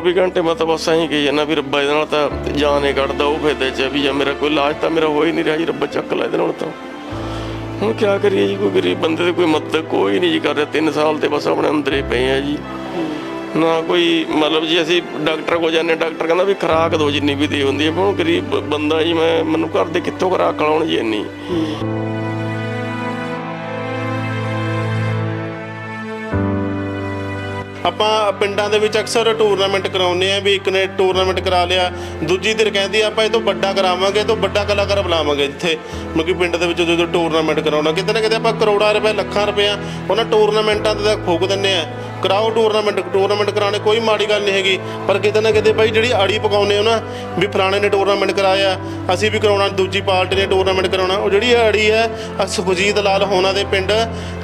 24 ਘੰਟੇ ਮੈਂ ਤਾਂ ਬਸ ਐਂ ਕਹੀ ਜਾਂਦਾ ਵੀ ਰੱਬਾ ਇਹਦੇ ਨਾਲ ਤਾਂ ਜਾਨ ਹੀ ਕੱਢਦਾ ਉਹ ਫਾਇਦੇ ਚ ਵੀ ਜਾਂ ਮੇਰਾ ਕੋਈ ਇਲਾਜ ਤਾਂ ਮੇਰਾ ਹੋ ਹੀ ਨਹੀਂ ਰਿਹਾ ਜੀ, ਰੱਬਾ ਚੱਕ ਲੈ ਇਹਦੇ ਨਾਲ ਤਾਂ। ਹੁਣ ਕੀ ਕਰੀਏ ਜੀ, ਕੋਈ ਗਰੀਬ ਬੰਦੇ ਦੀ ਕੋਈ ਮਦਦ ਕੋਈ ਨਹੀਂ ਜੀ ਕਰ ਰਿਹਾ 3 ਸਾਲ ਤੇ ਬਸ ਆਪਣੇ ਅੰਦਰ ਪਏ ਆ ਜੀ। ਨਾ ਕੋਈ ਮਤਲਬ ਜੀ ਅਸੀਂ ਡਾਕਟਰ ਕੋ ਜਾਂਦੇ ਡਾਕਟਰ ਕਹਿੰਦਾ ਵੀ ਖੁਰਾਕ ਦੋ ਜਿੰਨੀ ਵੀ ਦੇ ਹੁੰਦੀ ਹੈ ਪਰ ਹੁਣ ਗਰੀਬ ਬੰਦਾ ਜੀ ਮੈਂ, ਮੈਨੂੰ ਘਰ ਦੇ ਕਿੱਥੋਂ ਖੁਰਾਕ ਖਿਲਾਉਣ ਜੀ ਇੰਨੀ। ਆਪਾਂ ਪਿੰਡਾਂ ਦੇ ਵਿੱਚ ਅਕਸਰ ਟੂਰਨਾਮੈਂਟ ਕਰਾਉਂਦੇ ਆ ਵੀ ਇੱਕ ਨੇ ਟੂਰਨਾਮੈਂਟ ਕਰਾ ਲਿਆ, ਦੂਜੀ ਧਿਰ ਕਹਿੰਦੀ ਆਪਾਂ ਇਹ ਤੋਂ ਵੱਡਾ ਕਰਾਵਾਂਗੇ, ਇਹ ਤੋਂ ਵੱਡਾ ਕਲਾਕਾਰ ਬੁਲਾਵਾਂਗੇ ਜਿੱਥੇ ਮਤਲਬ ਪਿੰਡ ਦੇ ਵਿੱਚ ਜਦੋਂ ਟੂਰਨਾਮੈਂਟ ਕਰਾਉਣਾ, ਕਿਤੇ ਨਾ ਕਿਤੇ ਆਪਾਂ ਕਰੋੜਾਂ ਰੁਪਏ, ਲੱਖਾਂ ਰੁਪਏ ਉਹਨਾਂ ਟੂਰਨਾਮੈਂਟਾਂ ਤੇ ਤਾਂ ਫੂਕ ਦਿੰਨੇ ਆ ਕਰਾਓ ਟੂਰਨਾਮੈਂਟ ਟੂਰਨਾਮੈਂਟ ਕਰਾਉਣੇ, ਕੋਈ ਮਾੜੀ ਗੱਲ ਨਹੀਂ ਹੈਗੀ। ਪਰ ਕਿਤੇ ਨਾ ਕਿਤੇ ਬਾਈ ਜਿਹੜੀ ਅੜੀ ਪਕਾਉਂਦੇ ਹੋ ਨਾ, ਵੀ ਫਲਾਣੇ ਨੇ ਟੂਰਨਾਮੈਂਟ ਕਰਾਇਆ, ਅਸੀਂ ਵੀ ਕਰਾਉਣਾ, ਦੂਜੀ ਪਾਰਟੀ ਨੇ ਟੂਰਨਾਮੈਂਟ ਕਰਾਉਣਾ, ਉਹ ਜਿਹੜੀ ਅੜੀ ਹੈ ਸੁਖਜੀਤ ਲਾਲ ਹੋਣਾ ਦੇ ਪਿੰਡ,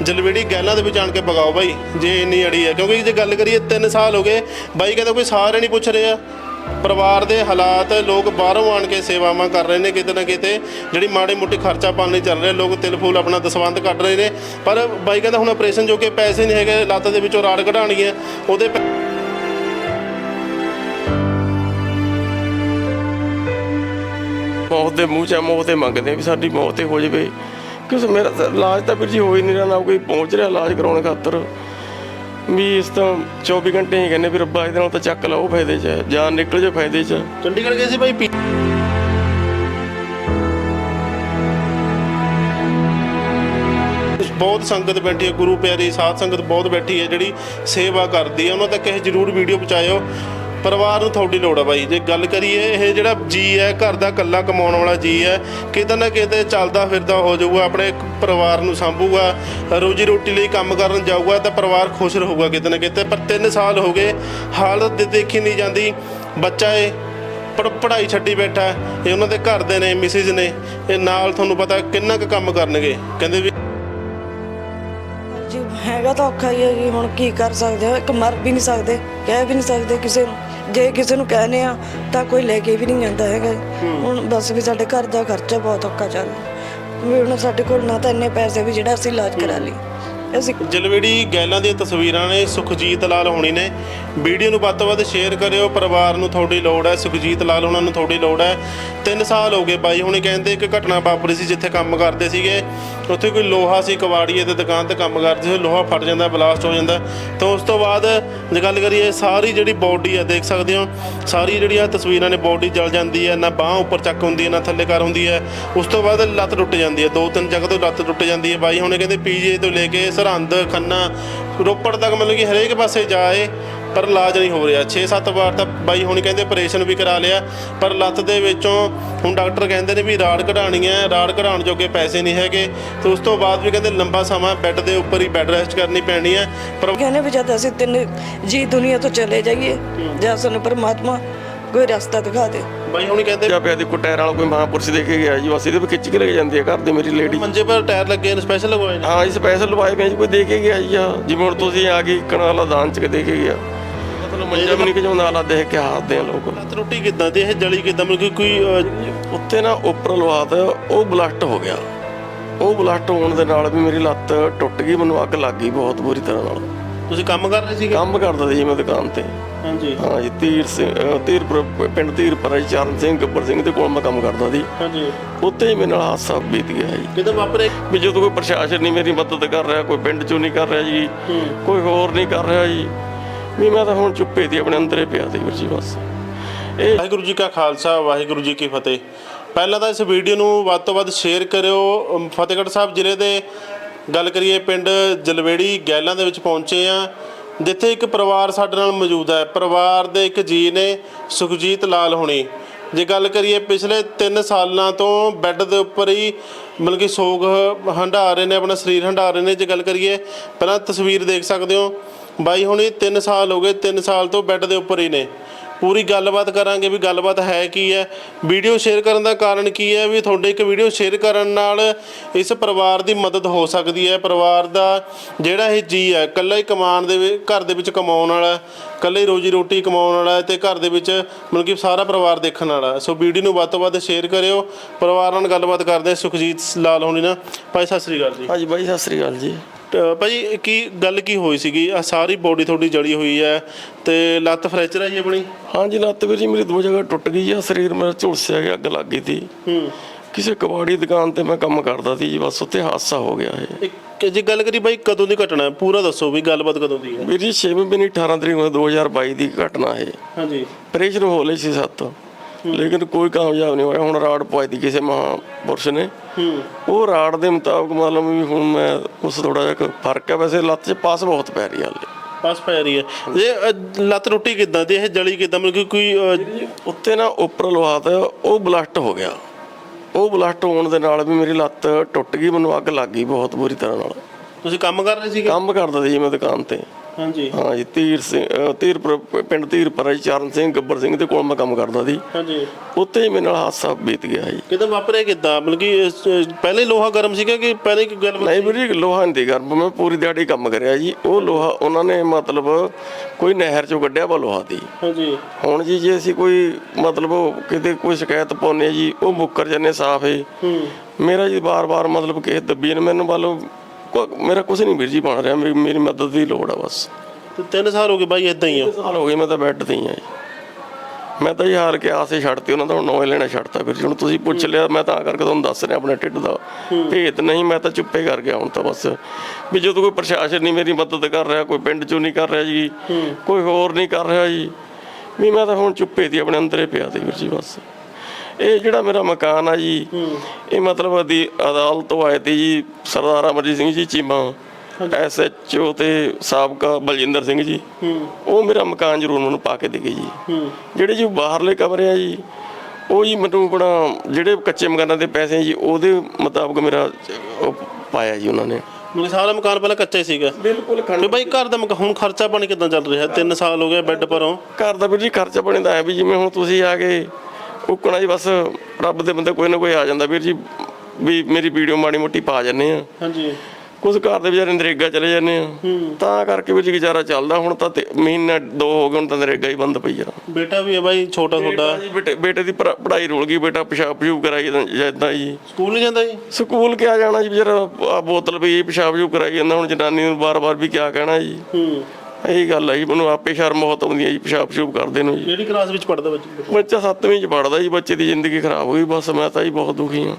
ਜਲਵੇੜੀ ਗੈਲਾਂ ਦੇ ਵਿੱਚ ਆਣ ਕੇ ਪਕਾਓ ਬਾਈ, ਜੇ ਇੰਨੀ ਅੜੀ ਹੈ। ਕਿਉਂਕਿ ਜੇ ਗੱਲ ਕਰੀਏ 3 ਸਾਲ ਹੋ ਗਏ, ਬਾਈ ਕਹਿੰਦਾ ਕੋਈ ਸਾਰੇ ਨਹੀਂ ਪੁੱਛ ਰਿਹਾ। ਪਰਿਵਾਰ ਦੇ ਹਾਲਾਤ, ਲੋਕ ਬਾਹਰੋਂ ਆਣ ਕੇ ਸੇਵਾਵਾਂ ਕਰ ਰਹੇ ਨੇ ਕਿਤੇ ਨਾ ਕਿਤੇ। ਜਿਹੜੀ ਮਾੜੇ ਮੋਟੇ ਖਰਚਾ ਪਾਣੀ ਚੱਲ ਰਿਹਾ, ਲੋਕ ਤਿਲ ਫੂਲ ਆਪਣਾ ਦਸਵੰਧ ਕੱਢ ਰਹੇ ਨੇ। ਪਰ ਬਾਈ ਕਹਿੰਦਾ ਹੁਣ ਆਪਰੇਸ਼ਨ ਜੋ ਕਿ ਪੈਸੇ ਨਹੀਂ ਹੈਗੇ, ਲੱਤ ਦੇ ਵਿੱਚੋਂ ਰਾੜ ਕਢਾਣੀ ਹੈ, ਉਹਦੇ ਮੌਤ ਦੇ ਮੂੰਹ 'ਚ ਮੌਤ ਤੇ ਮੰਗਦੇ ਆ ਵੀ ਸਾਡੀ ਮੌਤ ਤੇ ਹੋ ਜਾਵੇ। ਕਿਉਂਕਿ ਮੇਰਾ ਇਲਾਜ ਤਾਂ ਵੀਰ ਜੀ ਹੋ ਹੀ ਨਹੀਂ ਰਿਹਾ, ਨਾ ਕੋਈ ਪਹੁੰਚ ਰਿਹਾ ਇਲਾਜ ਕਰਾਉਣ ਖਾਤਰ। ਵੀ ਇਸ ਤਾਂ 24 ਘੰਟੇ ਹੀ ਕਹਿੰਦੇ ਵੀ ਰੱਬਾ ਇਹਦੇ ਨਾਲ ਤਾਂ ਚੱਕ ਲਾ ਉਹ ਫਾਇਦੇ 'ਚ ਹੈ ਜਾਨ ਨਿਕਲ ਜੇ ਫਾਇਦੇ 'ਚ। ਚੰਡੀਗੜ੍ਹ ਗਏ ਸੀ ਬਾਈ ਪੀ- ਬਹੁਤ ਸੰਗਤ ਬੈਠੀ ਹੈ ਗੁਰੂ ਪਿਆਰੀ ਸਾਧ ਸੰਗਤ ਬਹੁਤ ਬੈਠੀ ਹੈ ਜਿਹੜੀ ਸੇਵਾ ਕਰਦੀ ਹੈ। ਉਹਨਾਂ ਤੱਕ ਇਹ ਜਰੂਰ ਵੀਡੀਓ ਪਹੁੰਚਾਇਓ। ਪਰਿਵਾਰ ਨੂੰ ਤੁਹਾਡੀ ਲੋੜ ਆ ਬਾਈ। ਜੇ ਗੱਲ ਕਰੀਏ, ਇਹ ਜਿਹੜਾ ਜੀ ਹੈ, ਘਰ ਦਾ ਇਕੱਲਾ ਕਮਾਉਣ ਵਾਲਾ ਜੀ ਹੈ, ਕਿਤੇ ਨਾ ਕਿਤੇ ਚੱਲਦਾ ਫਿਰਦਾ ਹੋ ਜਾਊਗਾ, ਆਪਣੇ ਪਰਿਵਾਰ ਨੂੰ ਸੰਭੂਗਾ, ਰੋਜੀ ਰੋਟੀ ਲਈ ਕੰਮ ਕਰਨ ਜਾਊਗਾ, ਤਾਂ ਪਰਿਵਾਰ ਖੁਸ਼ ਰਹੂਗਾ ਕਿਤੇ ਨਾ ਕਿਤੇ। ਪਰ 3 ਸਾਲ ਹੋ ਗਏ, ਹਾਲਤ ਦੇਖੀ ਨਹੀਂ ਜਾਂਦੀ। ਬੱਚਾ ਏ ਪੜ੍ਹ ਪੜ੍ਹਾਈ ਛੱਡੀ ਬੈਠਾ। ਇਹ ਉਹਨਾਂ ਦੇ ਘਰ ਦੇ ਨੇ ਮਿਸਿਸ ਨੇ। ਇਹ ਨਾਲ ਤੁਹਾਨੂੰ ਪਤਾ ਕਿੰਨਾ ਕੁ ਕੰਮ ਕਰਨਗੇ। ਕਹਿੰਦੇ ਵੀ ਹੈਗਾ ਤਾਂ ਔਖਾ ਹੀ ਹੈ ਜੀ ਹੁਣ ਕੀ ਕਰ ਸਕਦੇ ਹਾਂ ਇੱਕ ਮਰ ਵੀ ਨਹੀਂ ਸਕਦੇ ਕਹਿ ਵੀ ਨਹੀਂ ਸਕਦੇ ਕਿਸੇ ਨੂੰ। ਜੇ ਕਿਸੇ ਨੂੰ ਕਹਿੰਦੇ ਆ ਤਾਂ ਕੋਈ ਲੈ ਕੇ ਵੀ ਨਹੀਂ ਜਾਂਦਾ ਹੈਗਾ। ਹੁਣ ਬਸ ਵੀ ਸਾਡੇ ਘਰ ਦਾ ਖਰਚਾ ਬਹੁਤ ਔਖਾ ਚੱਲ ਰਿਹਾ। ਵੀ ਹੁਣ ਸਾਡੇ ਕੋਲ ਨਾ ਤਾਂ ਇੰਨੇ ਪੈਸੇ ਵੀ ਜਿਹੜਾ ਅਸੀਂ ਇਲਾਜ ਕਰਾ ਲਈ ਅਸੀਂ ਜਲਵੇੜੀ ਗੈਲਾਂ ਦੀਆਂ ਤਸਵੀਰਾਂ ਨੇ ਸੁਖਜੀਤ ਲਾਲ ਹੋਣੀ ਨੇ। ਵੀਡੀਓ ਨੂੰ ਵੱਧ ਤੋਂ ਵੱਧ ਸ਼ੇਅਰ ਕਰਿਓ। ਪਰਿਵਾਰ ਨੂੰ ਤੁਹਾਡੀ ਲੋੜ ਹੈ। ਸੁਖਜੀਤ ਲਾਲ, ਉਹਨਾਂ ਨੂੰ ਤੁਹਾਡੀ ਲੋੜ ਹੈ। 3 ਸਾਲ ਹੋ ਗਏ ਬਾਈ, ਹੁਣੇ ਕਹਿੰਦੇ ਇੱਕ ਘਟਨਾ ਵਾਪਰੀ ਸੀ ਜਿੱਥੇ ਕੰਮ ਕਰਦੇ ਸੀਗੇ। ਉੱਥੇ ਕੋਈ ਲੋਹਾ ਸੀ, ਕਵਾੜੀਏ ਤੇ ਦੁਕਾਨ ਤੇ ਕੰਮ ਕਰਦੇ ਸੀ। ਲੋਹਾ ਫਟ ਜਾਂਦਾ, ਬਲਾਸਟ ਹੋ ਜਾਂਦਾ। ਤਾਂ ਉਸ ਤੋਂ ਬਾਅਦ ਜੇ ਗੱਲ ਕਰੀਏ, ਸਾਰੀ ਜਿਹੜੀ ਬਾਡੀ ਆ, ਦੇਖ ਸਕਦੇ ਹੋ, ਸਾਰੀ ਜਿਹੜੀ ਆ ਤਸਵੀਰਾਂ ਨੇ ਬਾਡੀ ਜਲ ਜਾਂਦੀ ਹੈ, ਨਾ ਬਾਹ ਉੱਪਰ ਚੱਕ ਹੁੰਦੀ ਹੈ, ਨਾ ਥੱਲੇ ਕਰ ਹੁੰਦੀ ਹੈ। ਉਸ ਤੋਂ ਬਾਅਦ ਲੱਤ ਟੁੱਟ ਜਾਂਦੀ ਹੈ। ਦੋ ਤਿੰਨ ਜਗ੍ਹਾ ਤੋਂ ਲੱਤ ਟੁੱਟ ਜਾਂਦੀ ਹੈ। ਬਾਈ, ਹੁਣੇ ਕਹਿੰਦੇ ਪੀਜੀ ਤੋਂ ਲੈ ਕੇ ਸਰਹੰਦ, ਖੰਨਾ, ਰੋਪੜ ਤੱਕ ਮਤਲਬ ਕਿ ਹਰੇਕ ਪਾਸੇ ਜਾਏ, ਪਰ ਇਲਾਜ ਨਹੀਂ ਹੋ ਰਿਹਾ। 6-7 ਵਾਰ ਤਾਂ ਬਾਈ ਹੁਣੀ ਕਹਿੰਦੇ ਆਪਰੇਸ਼ਨ ਵੀ ਕਰਾ ਲਿਆ, ਪਰ ਲੱਤ ਦੇ ਵਿੱਚੋਂ ਹੁਣ ਡਾਕਟਰ ਕਹਿੰਦੇ ਨੇ ਵੀ ਰਾੜ ਕਢਾਣੀ ਹੈ, ਰਾੜ ਕਢਾਉਣ ਜੋਗੇ ਪੈਸੇ ਨਹੀਂ ਹੈਗੇ। ਤੇ ਉਸ ਤੋਂ ਬਾਅਦ ਵੀ ਕਹਿੰਦੇ ਲੰਬਾ ਸਮਾਂ ਬੈੱਡ ਦੇ ਉੱਪਰ ਹੀ ਬੈੱਡ ਰੈਸਟ ਕਰਨੀ ਪੈਣੀ ਹੈ। ਪਰ ਕਹਿੰਦੇ ਵੀ ਜਦ ਅਸੀਂ ਤਿੰਨ ਜੀ ਦੁਨੀਆ ਤੋਂ ਚਲੇ ਜਾਈਏ, ਜਾਂ ਸਾਨੂੰ ਪਰਮਾਤਮਾ ਕੋਈ ਰਸਤਾ ਦਿਖਾ ਦੇ। ਬਾਈ ਹੁਣੀ ਕਹਿੰਦੇ ਜਾਂ ਪਿਆ ਦੀ ਕੋ ਟਾਇਰ ਵਾਲਾ ਕੋਈ ਮਹਾਂਪੁਰਸ਼ ਦੇ ਕੇ ਗਿਆ ਜੀ ਬਸ ਇਹਦੇ ਵੀ ਖਿੱਚ ਕੇ ਲੈ ਕੇ ਜਾਂਦੀ ਹੈ ਘਰ ਦੇ ਮੇਰੀ ਲੇਡੀ ਮੰਜੇ ਪਰ ਟਾਇਰ ਲੱਗੇ ਨੇ ਸਪੈਸ਼ਲ ਲਗਵਾਏ ਨੇ। ਹਾਂ ਇਸ ਪੈਸੇ ਲਵਾਏ ਪਏ ਜੀ ਕੋਈ ਦੇ ਕੇ ਗਿਆ ਜੀ ਆ ਜਿਵੇਂ ਹੁਣ ਤੁਸੀਂ ਆ ਕੇ ਕਣਾ ਵਾਲਾ ਦਾਨ ਚ ਕੇ ਦੇ ਕੇ ਗਿਆ। ਮਤਲਬ ਮੰਜਾ ਵੀ ਨਹੀਂ ਕਿ ਜਿਉਂਦਾ ਹਾਲਾ ਦੇਖ ਕੇ ਹਾਰਦੇ ਆ ਲੋਕ। ਲੱਤ ਰੋਟੀ ਕਿਦਾਂ ਤੇ ਇਹ ਜਲੀ ਕਿਦਾਂ ਮਤਲਬ ਕੋਈ ਉੱਥੇ ਨਾ ਉੱਪਰ ਲਵਾਤ ਉਹ ਬਲੱਟ ਹੋ ਗਿਆ। ਉਹ ਬਲੱਟ ਹੋਣ ਦੇ ਨਾਲ ਵੀ ਮੇਰੀ ਲੱਤ ਟੁੱਟ ਗਈ ਮੈਨੂੰ ਅੱਗ ਲੱਗ ਗਈ ਬਹੁਤ ਬੁਰੀ ਤਰ੍ਹਾਂ ਨਾਲ। ਤੁਸੀਂ ਕੰਮ ਕਰ ਰਹੇ ਸੀਗੇ? ਕੰਮ ਕਰਦਾ ਸੀ ਜੀ ਮੈਂ ਦੁਕਾਨ ਤੇ। ਹਾਂਜੀ। ਹਾਂ ਜੀ ਤੀਰ ਸਿੰਘ ਅਹ ਤੀਰਪੁਰ ਪਿੰਡ ਤੀਰਪੁਰ ਜੀ ਚਰਨ ਸਿੰਘ ਗੱਬਰ ਸਿੰਘ ਦੇ ਕੋਲ ਮੈਂ ਕੰਮ ਕਰਦਾ ਸੀ। ਹਾਂਜੀ। ਉੱਥੇ ਹੀ ਮੇਰੇ ਨਾਲ ਹਾਦਸਾ ਬੀਤ ਗਿਆ ਜੀ। ਕਿਦਾਂ ਵਾਪਰੇ? ਵੀ ਜਦੋਂ ਕੋਈ ਪ੍ਰਸ਼ਾਸਨ ਨਹੀਂ ਮੇਰੀ ਮਦਦ ਕਰ ਰਿਹਾ ਕੋਈ ਪਿੰਡ ਚੋਂ ਨਹੀਂ ਕਰ ਰਿਹਾ ਜੀ ਕੋਈ ਹੋਰ ਨਹੀਂ ਕਰ ਰਿਹਾ ਜੀ। ਵੀ ਮੈਂ ਤਾਂ ਹੁਣ ਚੁੱਪੇ ਦੀ ਆਪਣੇ ਅੰਦਰੇ ਪਿਆ ਸੀ ਵੀਰ ਜੀ ਬਸ। ਇਹ ਵਾਹਿਗੁਰੂ ਜੀ ਕਾ ਖਾਲਸਾ ਵਾਹਿਗੁਰੂ ਜੀ ਕੀ ਫਤਿਹ। ਪਹਿਲਾਂ ਤਾਂ ਇਸ ਵੀਡੀਓ ਨੂੰ ਵੱਧ ਤੋਂ ਵੱਧ ਸ਼ੇਅਰ ਕਰਿਓ। ਅਮ ਫਤਿਹਗੜ੍ਹ ਸਾਹਿਬ ਜ਼ਿਲ੍ਹੇ ਦੇ ਗੱਲ ਕਰੀਏ ਪਿੰਡ ਜਲਵੇੜੀ ਗੈਲਾਂ ਦੇ ਵਿੱਚ ਪਹੁੰਚੇ ਆ ਜਿੱਥੇ ਇੱਕ ਪਰਿਵਾਰ ਸਾਡੇ ਨਾਲ ਮੌਜੂਦ ਹੈ। ਪਰਿਵਾਰ ਦੇ ਇੱਕ ਜੀ ਨੇ ਸੁਖਜੀਤ ਲਾਲ ਹੁਣੀ। ਜੇ ਗੱਲ ਕਰੀਏ ਪਿਛਲੇ 3 ਸਾਲਾਂ ਤੋਂ ਬੈੱਡ ਦੇ ਉੱਪਰ ਹੀ ਮਤਲਬ ਕਿ ਸੋਗ ਹੰਢਾ ਰਹੇ ਨੇ, ਆਪਣਾ ਸਰੀਰ ਹੰਢਾ ਰਹੇ ਨੇ। ਜੇ ਗੱਲ ਕਰੀਏ, ਪਹਿਲਾਂ ਤਸਵੀਰ ਦੇਖ ਸਕਦੇ ਹੋ। ਬਾਈ, ਹੁਣੀ 3 ਸਾਲ ਹੋ ਗਏ 3 ਸਾਲ ਤੋਂ ਬੈੱਡ ਦੇ ਉੱਪਰ ਹੀ ਨੇ। ਪੂਰੀ ਗੱਲਬਾਤ ਕਰਾਂਗੇ ਵੀ ਗੱਲਬਾਤ ਹੈ ਕੀ ਹੈ। ਵੀਡੀਓ ਸ਼ੇਅਰ ਕਰਨ ਦਾ ਕਾਰਨ ਕੀ ਹੈ ਵੀ ਤੁਹਾਡੇ ਇੱਕ ਵੀਡੀਓ ਸ਼ੇਅਰ ਕਰਨ ਨਾਲ ਇਸ ਪਰਿਵਾਰ ਦੀ ਮਦਦ ਹੋ ਸਕਦੀ ਹੈ। ਪਰਿਵਾਰ ਦਾ ਜਿਹੜਾ ਇਹ ਜੀ ਹੈ ਇਕੱਲਾ ਹੀ ਕਮਾਉਣ ਦੇ ਘਰ ਦੇ ਵਿੱਚ ਕਮਾਉਣ ਵਾਲਾ ਹੈ, ਇਕੱਲਾ ਹੀ ਰੋਜੀ ਰੋਟੀ ਕਮਾਉਣ ਵਾਲਾ ਹੈ ਤੇ ਘਰ ਦੇ ਵਿੱਚ ਮਤਲਬ ਕਿ ਸਾਰਾ ਪਰਿਵਾਰ ਦੇਖਣ ਵਾਲਾ ਸੋ ਵੀਡੀਓ ਨੂੰ ਵੱਧ ਤੋਂ ਵੱਧ ਸ਼ੇਅਰ ਕਰਿਓ। ਪਰਿਵਾਰ ਨਾਲ ਗੱਲਬਾਤ ਕਰਦੇ ਹਾਂ। ਸੁਖਜੀਤ ਲਾਲ ਹੋਣੀ ਨਾ ਭਾਈ ਸਤਿ ਸ੍ਰੀ ਅਕਾਲ ਜੀ। ਹਾਂਜੀ ਬਾਈ ਸਤਿ ਸ੍ਰੀ ਅਕਾਲ ਜੀ। ਅ, ਭਾਈ ਕੀ ਗੱਲ ਕੀ ਹੋਈ ਸੀਗੀ? ਆ ਸਾਰੀ ਬੋਡੀ ਤੁਹਾਡੀ ਜਲੀ ਹੋਈ ਹੈ ਤੇ ਲੱਤ ਫ੍ਰੈਕਚਰ ਹੈ ਜੀ ਆਪਣੀ? ਹਾਂਜੀ ਲੱਤ ਵੀਰ ਜੀ ਮੇਰੀ ਦੋ ਜਗ੍ਹਾ ਟੁੱਟ ਗਈ ਆ। ਸਰੀਰ ਮੇਰਾ ਝੁਲਸਿਆ ਗਿਆ ਅੱਗ ਲੱਗ ਗਈ ਹੂੰ। ਕਿਸੇ ਕਬਾੜੀ ਦੁਕਾਨ ਤੇ ਮੈਂ ਕੰਮ ਕਰਦਾ ਸੀ ਜੀ ਬਸ ਉੱਥੇ ਹਾਦਸਾ ਹੋ ਗਿਆ ਇਹ। ਇੱਕ ਜੇ ਗੱਲ ਕਰੀ ਬਾਈ ਕਦੋਂ ਦੀ ਘਟਨਾ ਹੈ? ਪੂਰਾ ਦੱਸੋ ਵੀ ਗੱਲਬਾਤ ਕਦੋਂ ਦੀ ਹੈ? ਵੀਰ ਜੀ 6 ਮਹੀਨੇ 18 ਤਰੀਕ ਨੂੰ 2022 ਦੀ ਘਟਨਾ ਇਹ। ਹਾਂਜੀ। ਆਪਰੇਸ਼ਨ ਹੋ ਲਈ ਸੀ ਸੱਤ। ਲੇਕਿਨ ਕੋਈ ਕਾਮਯਾਬ ਨਹੀਂ ਹੋਇਆ। ਹੁਣ ਰਾੜ ਪਵਾਈ ਕਿਸੇ ਮਹਾਂਪੁਰਸ਼ ਨੇ। ਹੂੰ। ਉਹ ਰਾੜ ਦੇ ਮੁਤਾਬਕ ਮਤਲਬ ਵੀ ਹੁਣ ਮੈਂ ਉਸ ਥੋੜਾ ਜਿਹਾ ਫ਼ਰਕ ਹੈ। ਵੈਸੇ ਲੱਤ 'ਚ ਪਾਸ ਬਹੁਤ ਪੈ ਰਹੀ ਹਾਲੇ। ਪਾਸ ਪੈ ਰਹੀ ਹੈ। ਅ, ਲੱਤ ਟੁੱਟੀ ਕਿਦਾਂ ਤੇ ਇਹ ਜਲੀ ਕਿਦਾਂ? ਮਤਲਬ ਕਿ ਕੋਈ ਉੱਤੇ ਨਾ ਉੱਪਰ ਲਵਾ ਤਾ ਉਹ ਬਲਸਟ ਹੋ ਗਿਆ। ਉਹ ਬਲਸਟ ਹੋਣ ਦੇ ਨਾਲ ਵੀ ਮੇਰੀ ਲੱਤ ਟੁੱਟ ਗਈ। ਮੈਨੂੰ ਅੱਗ ਲੱਗ ਗਈ ਬਹੁਤ ਬੁਰੀ ਤਰ੍ਹਾਂ ਨਾਲ। ਤੁਸੀਂ ਕੰਮ ਕਰ ਰਹੇ ਸੀਗੇ? ਕੰਮ ਕਰਦਾ ਸੀ ਜੀ ਮੈਂ ਦੁਕਾਨ ਤੇ। ਹਾਂਜੀ। ਹਾਂ ਜੀ ਤੀਰ ਸਿੰਘ ਅਹ ਤੀਰਪੁਰ ਪਿੰਡ ਤੀਰਪੁਰ ਜੀ ਚਰਨ ਸਿੰਘ ਗੱਬਰ ਸਿੰਘ ਦੇ ਕੋਲ ਮੈਂ ਕੰਮ ਕਰਦਾ ਸੀ। ਹਾਂਜੀ। ਉੱਥੇ ਹੀ ਮੇਰੇ ਨਾਲ ਹਾਦਸਾ ਬੀਤ ਗਿਆ ਜੀ। ਕਿਦਾਂ ਵਾਪਰਿਆ ਕਿਦਾਂ? ਮਤਲਬ ਕਿ ਇਸ, ਪਹਿਲੇ ਲੋਹਾ ਗਰਮ ਸੀਗਾ ਕਿ ਪਹਿਲੇ ਕੀ ਗੱਲ ਨਹੀਂ ਵੀਰੇ ਲੋਹਾ ਨਹੀਂ ਦੀ ਗਰਮ ਮੈਂ ਪੂਰੀ ਦਿਹਾੜੀ ਕੰਮ ਕਰਿਆ ਜੀ। ਉਹ ਲੋਹਾ ਉਹਨਾਂ ਨੇ ਮਤਲਬ ਕੋਈ ਨਹਿਰ ਚੋਂ ਕੱਢਿਆ ਵਾ ਲੋਹਾ ਦੀ। ਹਾਂਜੀ। ਹੁਣ ਜੀ ਜੇ ਅਸੀਂ ਕੋਈ ਮਤਲਬ ਕਿਤੇ ਕੋਈ ਸ਼ਿਕਾਇਤ ਪਾਉਂਦੇ ਜੀ ਉਹ ਮੁੱਕਰ ਜਾਂਦੇ ਸਾਫ਼ ਹੈ ਹੂੰ। ਮੇਰਾ ਜੀ ਬਾਰ-ਬਾਰ ਮਤਲਬ ਕਿ ਦੱਬੀ ਨੇ ਮੈਨੂੰ ਮਤਲਬ ਕੋ- ਮੇਰਾ ਕੁਝ ਨਹੀਂ ਵੀਰ ਜੀ ਬਣ ਰਿਹਾ ਮੇਰੀ ਮੇਰੀ ਮਦਦ ਦੀ ਲੋੜ ਆ ਬਸ। ਤੇ 3 ਸਾਲ ਹੋ ਗਏ ਬਾਈ ਇਦਾਂ ਹੀ ਆ। ਸਾਲ ਹੋ ਗਏ ਮੈਂ ਤਾਂ ਬੈੱਡ ਤੇ ਹੀ ਆ ਜੀ। ਮੈਂ ਤਾਂ ਹੀ ਹਾਰ ਕੇ ਆਸੇ ਛੱਡਤੀ ਉਹਨਾਂ ਦਾ ਹੁਣ ਨੌਂ ਹੀ ਲੈਣਾ ਛੱਡਤਾ ਵੀਰ ਜੀ। ਹੁਣ ਤੁਸੀਂ ਪੁੱਛ ਲਿਆ ਮੈਂ ਤਾਂ ਕਰਕੇ ਤੁਹਾਨੂੰ ਦੱਸ ਰਿਹਾ ਆਪਣੇ ਢਿੱਡ ਦਾ। ਭੇਤ ਨਹੀਂ ਮੈਂ ਤਾਂ ਚੁੱਪੇ ਕਰ ਗਿਆ ਹੁਣ ਤਾਂ ਬਸ। ਵੀ ਜਦੋਂ ਕੋਈ ਪ੍ਰਸ਼ਾਸਨ ਨਹੀਂ ਮੇਰੀ ਮਦਦ ਕਰ ਰਿਹਾ ਕੋਈ ਪਿੰਡ ਚੋਂ ਨਹੀਂ ਕਰ ਰਿਹਾ ਜੀ ਕੋਈ ਹੋਰ ਨਹੀਂ ਕਰ ਰਿਹਾ ਜੀ। ਵੀ ਮੈਂ ਤਾਂ ਹੁਣ ਚੁੱਪੇ ਦੀ ਆਪਣੇ ਅੰਦਰੇ ਪਿਆ ਤੇ ਵੀਰ ਜੀ ਬਸ। ਇਹ ਜਿਹੜਾ ਮੇਰਾ ਮਕਾਨ ਆ ਜੀ ਇਹ ਮਤਲਬ ਅਦੀ ਅਦਾਲਤ ਤੋਂ ਆਏ ਤੇ ਜੀ ਸਰਦਾਰ ਅਮਰਜੀਤ ਸਿੰਘ ਜੀ ਚੀਮਾ ਐਸਐਚਓ ਤੇ ਸਾਬਕਾ ਬਲਜਿੰਦਰ ਸਿੰਘ ਜੀ ਉਹ ਮੇਰਾ ਮਕਾਨ ਜ਼ਰੂਰ ਮੈਨੂੰ ਪਾ ਕੇ ਦੇ ਗਏ ਜੀ ਜਿਹੜੇ ਜੀ ਬਾਹਰਲੇ ਕਮਰੇ ਆ ਜੀ ਉਹ ਜੀ ਮੈਨੂੰ ਆਪਣਾ ਜਿਹੜੇ ਕੱਚੇ ਮਕਾਨਾਂ ਦੇ ਪੈਸੇ ਜੀ ਉਹਦੇ ਮੁਤਾਬਕ ਮੇਰਾ ਪਾਇਆ ਜੀ ਉਹਨਾਂ ਨੇ। ਮਤਲਬ ਸਾਰਾ ਮਕਾਨ ਪਹਿਲਾਂ ਕੱਚਾ ਹੀ ਸੀਗਾ। ਬਿਲਕੁਲ ਤੇ ਬਾਈ ਘਰ ਦਾ ਹੁਣ ਖਰਚਾ ਪਾਣੀ ਕਿਦਾਂ ਚੱਲ ਰਿਹਾ 3 ਸਾਲ ਹੋ ਗਏ ਬੈੱਡ ਪਰੋਂ। ਘਰ ਦਾ ਵੀਰ ਜੀ ਖਰਚਾ ਪਾਣੀ ਦਾ ਹੈ ਵੀ ਜਿਵੇਂ ਹੁਣ ਤੁਸੀਂ ਆ ਗਏ ਉੱਕਣਾ ਜੀ ਬਸ ਰੱਬ ਦੇ ਬੰਦੇ ਕੋਈ ਨਾ ਕੋਈ ਆ ਜਾਂਦਾ। ਵੀਰ ਜੀ ਵੀ ਮੇਰੀ ਵੀਡੀਓ ਮਾੜੀ ਮੋਟੀ ਪਾ ਜੰਨੇ ਆ। ਹਾਂਜੀ। ਕੁਝ ਘਰ ਦੇ ਵਿਚਾਰੇ ਨਰੇਗਾ ਚਲੇ ਜਾਂਦੇ ਆ। ਤਾਂ ਕਰਕੇ ਜੀ ਗੁਜ਼ਾਰਾ ਚੱਲਦਾ। ਹੁਣ ਤਾਂ ਮਹੀਨਾ ਦੋ ਹੋ ਗਏ ਹੁਣ ਤਾਂ ਨਰੇਗਾ ਹੀ ਬੰਦ ਪਈ ਆ। ਬੇਟਾ ਵੀ ਹੈ ਬਾਈ ਛੋਟਾ ਜੀ ਬੇਟੇ ਦੀ ਪੜ੍ਹਾ- ਪੜ੍ਹਾਈ ਰੁਲ ਗਈ ਬੇਟਾ ਪਿਸ਼ਾਬ ਪਸ਼ੂਬ ਕਰਾਈ ਜਾਂਦਾ ਜੀ। ਸਕੂਲ ਨਹੀਂ ਜਾਂਦਾ ਜੀ? ਸਕੂਲ ਕਿਆ ਜਾਣਾ ਜੀ ਵਿਚਾਰਾ ਬੋਤਲ ਪਈ ਪਿਸ਼ਾਬ ਪਸ਼ੂਬ ਕਰਾਈ ਜਾਂਦਾ ਹੁਣ ਜਨਾਨੀ ਨੂੰ ਬਾਰ-ਬਾਰ ਵੀ ਕਿਆ ਕਹਿਣਾ ਜੀ। ਹੂੰ। ਇਹੀ ਗੱਲ ਹੈ ਜੀ ਮੈਨੂੰ ਆਪੇ ਸ਼ਰਮ ਬਹੁਤ ਆਉਂਦੀ ਹੈ ਜੀ ਪਿਸ਼ਾਬ ਪਸ਼ੂਬ ਕਰਦੇ ਨੂੰ ਜੀ। ਕਿਹੜੀ ਕਲਾਸ ਵਿੱਚ ਪੜਦਾ ਬੱਚਾ? ਬੱਚਾ 7ਵੀਂ ਚ ਪੜਦਾ ਜੀ ਬੱਚੇ ਦੀ ਜ਼ਿੰਦਗੀ ਖਰਾਬ ਹੋ ਗਈ ਬਸ ਮੈਂ ਤਾਂ ਜੀ ਬਹੁਤ ਦੁਖੀ ਹਾਂ।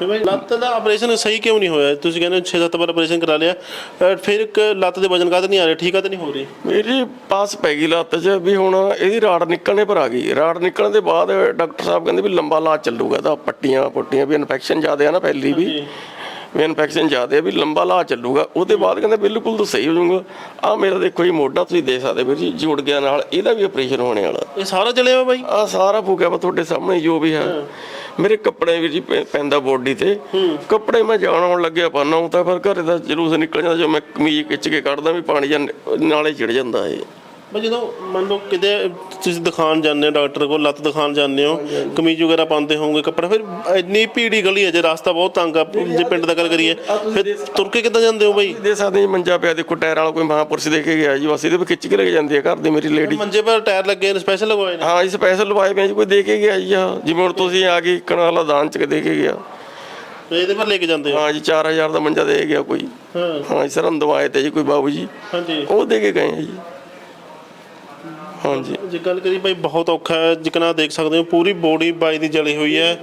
ਤੇ ਬਾਈ ਲੱਤ ਦਾ ਆਪਰੇਸ਼ਨ ਸਹੀ ਕਿਉਂ ਨਹੀਂ ਹੋਇਆ? ਤੁਸੀਂ ਕਹਿੰਦੇ 6-7 ਵਾਰ ਆਪਰੇਸ਼ਨ ਕਰਾ ਲਿਆ। ਅ, ਫਿਰ ਇੱਕ ਲੱਤ ਦੇ ਵਜਨ ਕਾਹਦੇ ਨਹੀਂ ਆ ਰਿਹਾ? ਠੀਕ ਆ ਤਾਂ ਨਹੀਂ ਹੋ ਰਹੀ? ਮੇਰੀ ਪਾਸ ਪੈ ਗਈ ਲੱਤ 'ਚ ਵੀ ਹੁਣ ਇਹਦੀ ਰਾੜ ਨਿਕਲਣੇ ਪਰ ਆ ਗਈ। ਰਾੜ ਨਿਕਲਣ ਦੇ ਬਾਅਦ ਡਾਕਟਰ ਸਾਹਿਬ ਕਹਿੰਦੇ ਵੀ ਲੰਬਾ ਇਲਾਜ ਚੱਲੂਗਾ ਤਾਂ ਪੱਟੀਆਂ ਪੁੱਟੀਆਂ ਵੀ ਇਨਫੈਕਸ਼ਨ ਜ਼ਿਆਦਾ ਆ ਨਾ ਪਹਿਲੀ ਵੀ। ਵੀ ਇਨਫੈਕਸ਼ਨ ਜ਼ਿਆਦਾ ਹੈ ਵੀ ਲੰਬਾ ਇਲਾਜ ਚੱਲੂਗਾ। ਉਹਦੇ ਬਾਅਦ ਕਹਿੰਦੇ ਬਿਲਕੁਲ ਤਾਂ ਸਹੀ ਹੋ ਜਾਊਗਾ। ਆ ਮੇਰਾ ਦੇਖੋ ਜੀ ਮੋਢਾ ਤੁਸੀਂ ਦੇਖ ਸਕਦੇ ਵੀਰ ਜੀ ਜੁੜ ਗਿਆ ਨਾਲ ਇਹਦਾ ਵੀ ਆਪਰੇਸ਼ਨ ਹੋਣੇ ਵਾਲਾ। ਇਹ ਸਾਰਾ ਜਲਿਆ ਵਾ ਬਾਈ? ਆ ਸਾਰਾ ਫੂਕਿਆ ਵਾ ਤੁਹਾਡੇ ਸਾਹਮਣੇ ਜੋ ਵੀ ਹੈ। ਮੇਰੇ ਕੱਪੜੇ ਵੀ ਜੀ ਪੈਂਦਾ ਬੋਡੀ ਤੇ। ਕੱਪੜੇ ਮੈਂ ਜਾਣ ਆਉਣ ਲੱਗਿਆ ਪਾਣਾ ਤਾਂ ਫਿਰ ਘਰੇ ਦਾ ਜਲੂਸ ਨਿਕਲ ਜਾਂਦਾ ਜੋ ਮੈਂ ਕਮੀਜ਼ ਖਿੱਚ ਕੇ ਕੱਢਦਾ ਵੀ ਪਾਣੀ ਜਾਂ ਨਾਲੇ ਚੜ ਜਾਂਦਾ ਏ ਬਈ ਜਦੋਂ ਮੰਨ ਲਓ ਕਿਤੇ ਤੁਸੀਂ ਦਿਖਾਣ ਜਾਂਦੇ ਹੋ ਡਾਕਟਰ ਕੋਲ ਲੱਤ ਦਿਖਾਣ ਜਾਂਦੇ ਹੋ ਕਮੀਜ਼ ਵਗੈਰਾ ਪਾਉਂਦੇ ਹੋਵੋਗੇ ਕੱਪੜਾ ਫਿਰ ਇੰਨੀ ਭੀੜੀ ਗਲੀ ਹੈ ਜੇ ਰਸਤਾ ਬਹੁਤ ਤੰਗ ਆ ਜੇ ਪਿੰਡ ਦਾ ਗੱਲ ਕਰੀਏ ਫਿਰ ਤੁਰ ਕੇ ਕਿੱਦਾਂ ਜਾਂਦੇ ਹੋ ਬਾਈ? ਦੇ ਸਕਦੇ ਜੀ ਮੰਜਾ ਪਿਆ ਦੇਖੋ ਟਾਇਰ ਵਾਲਾ ਕੋਈ ਮਹਾਂਪੁਰਸ਼ ਦੇ ਕੇ ਗਿਆ ਜੀ ਬਸ ਇਹਦੇ ਵੀ ਖਿੱਚ ਕੇ ਲੈ ਕੇ ਜਾਂਦੀ ਹੈ ਘਰ ਦੀ ਮੇਰੀ ਲੇਡੀ ਮੰਜੇ ਪਰ ਟਾਇਰ ਲੱਗੇ ਨੇ ਸਪੈਸ਼ਲ ਲਗਵਾਏ ਨੇ? ਹਾਂ ਜੀ ਸਪੈਸ਼ਲ ਲਵਾਏ ਪਏ ਜੀ ਕੋਈ ਦੇ ਕੇ ਗਿਆ ਜੀ ਆਹ। ਜਿਵੇਂ ਹੁਣ ਤੁਸੀਂ ਆ ਗਏ ਕਨਾਲਾ ਦਾਨ ਚ ਦੇ ਕੇ ਗਿਆ। ਤੇ ਇਹਦੇ ਪਰ ਲੈ ਕੇ ਜਾਂਦੇ ਹੋ? ਹਾਂ ਜੀ 4000 ਦਾ ਮੰਜਾ ਦੇ ਗਿਆ ਕੋਈ। ਹਾਂ। ਹਾਂ ਜੀ ਸਰਹੰਦੋਂ ਆਏ ਤੇ ਜੀ ਕੋਈ ਬਾਬੂ ਜੀ। ਹਾਂਜੀ। ਉਹ ਦੇ ਕੇ ਗਏ ਆ ਜੀ। ਹਾਂ ਜੀ ਜੇ ਗੱਲ ਕਰੀ ਭਾਈ ਬਹੁਤ ਔਖਾ ਹੈ ਜਿਕਣਾ ਦੇਖ ਸਕਦੇ ਹੋ ਪੂਰੀ ਬੋਡੀ ਬਾਈ ਦੀ ਜਲੀ ਹੋਈ ਹੈ।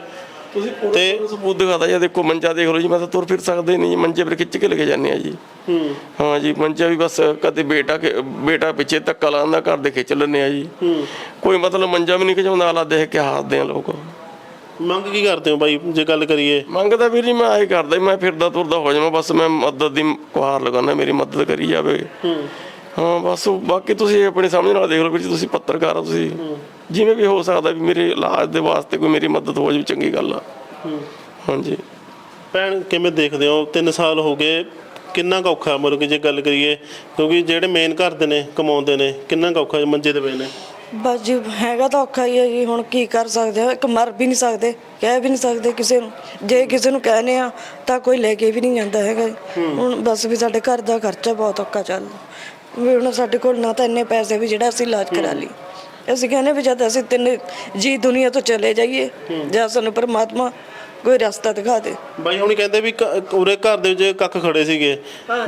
ਤੁਸੀਂ ਤੇ ਸਬੂਤ ਦਿਖਾਦਾ ਜੀ ਦੇਖੋ ਮੰਜਾ ਦੇਖ ਲਓ ਜੀ ਮੈਂ ਤਾਂ ਤੁਰ ਫਿਰ ਸਕਦੇ ਨਹੀਂ ਮੰਜੇ ਪਰ ਖਿੱਚ ਕੇ ਲੈ ਕੇ ਜਾਂਦੇ ਆ ਜੀ। ਹੂੰ। ਹਾਂ ਜੀ ਮੰਜਾ ਵੀ ਬਸ ਕਦੇ ਬੇਟਾ ਕੇ- ਬੇਟਾ ਪਿੱਛੇ ਧੱਕਾ ਲਾਉਂਦਾ ਘਰ ਦੇ ਖਿੱਚ ਲੈਂਦੇ ਆ ਜੀ। ਹੂੰ। ਕੋਈ ਮਤਲਬ ਮੰਜਾ ਵੀ ਨਹੀਂ ਖਿਚਾਉਂਦਾ ਆਲਾ ਦੇਖ ਕੇ ਹੱਸਦੇ ਆ ਲੋਕ। ਮੰਗ ਕੀ ਕਰਦੇ ਹੋ ਬਾਈ ਜੇ ਗੱਲ ਕਰੀਏ? ਮੰਗਦਾ ਵੀਰ ਜੀ ਮੈਂ ਆਹੀ ਕਰਦਾ ਮੈਂ ਫਿਰਦਾ ਤੁਰਦਾ ਹੋ ਜਾਵਾਂ ਬਸ ਮੈਂ ਮਦਦ ਦੀ ਗੁਹਾਰ ਲਗਾਉਣਾ ਮੇਰੀ ਮਦਦ ਕਰੀ ਜਾਵੇ। ਹੂੰ। ਹਾਂ ਬਸ ਉਹ ਬਾਕੀ ਤੁਸੀਂ ਆਪਣੇ ਸਮਝ ਨਾਲ ਦੇਖ ਲਓ ਵੀਰ ਜੀ ਤੁਸੀਂ ਪੱਤਰਕਾਰ ਆ ਤੁਸੀਂ। ਜਿਵੇਂ ਵੀ ਹੋ ਸਕਦਾ ਵੀ ਮੇਰੇ ਇਲਾਜ ਦੇ ਵਾਸਤੇ ਕੋਈ ਮੇਰੀ ਮਦਦ ਹੋ ਜਾਵੇ ਚੰਗੀ ਗੱਲ ਆ। ਹਾਂਜੀ। ਭੈਣ ਕਿਵੇਂ ਦੇਖਦੇ ਹੋ? 3 ਸਾਲ ਹੋ ਗਏ ਕਿੰਨਾ ਕੁ ਔਖਾ ਮਤਲਬ ਕਿ ਜੇ ਗੱਲ ਕਰੀਏ? ਕਿਉਂਕਿ ਜਿਹੜੇ ਮੇਨ ਘਰ ਦੇ ਨੇ ਕਮਾਉਂਦੇ ਨੇ ਕਿੰਨਾ ਕੁ ਔਖਾ ਮੰਜੇ ਤੇ ਪਏ ਨੇ? ਬਸ ਜੀ ਹੈਗਾ ਤਾਂ ਔਖਾ ਹੀ ਹੈ ਜੀ ਹੁਣ ਕੀ ਕਰ ਸਕਦੇ ਆ? ਇੱਕ ਮਰ ਵੀ ਨਹੀਂ ਸਕਦੇ ਕਹਿ ਵੀ ਨਹੀਂ ਸਕਦੇ ਕਿਸੇ ਨੂੰ। ਜੇ ਕਿਸੇ ਨੂੰ ਕਹਿੰਦੇ ਆ ਤਾਂ ਕੋਈ ਲੈ ਕੇ ਵੀ ਨਹੀਂ ਜਾਂਦਾ ਹੈਗਾ ਜੀ। ਹੁਣ ਬਸ ਵੀ ਸਾਡੇ ਘਰ ਦਾ ਖਰਚਾ ਬਹੁਤ ਔਖਾ ਚੱਲਦਾ ਵੀ ਹੁਣ ਸਾਡੇ ਕੋਲ ਨਾ ਤਾਂ ਇੰਨੇ ਪੈਸੇ ਵੀ ਜਿਹੜਾ ਅਸੀਂ ਇਲਾਜ ਕਰਾ ਲਈ ਅਸੀਂ ਕਹਿੰਦੇ ਵੀ ਜਦ ਅਸੀਂ ਤਿੰਨ ਜੀ ਦੁਨੀਆ ਤੋਂ ਚਲੇ ਜਾਈਏ ਜਾਂ ਸਾਨੂੰ ਪਰਮਾਤਮਾ ਕੋਈ ਰਸਤਾ ਦਿਖਾ ਦੇ। ਬਾਈ ਹੁਣੀ ਕਹਿੰਦੇ ਵੀ ਕ- ਉਰੇ ਘਰ ਦੇ ਵਿੱਚ ਕੱਖ ਖੜੇ ਸੀਗੇ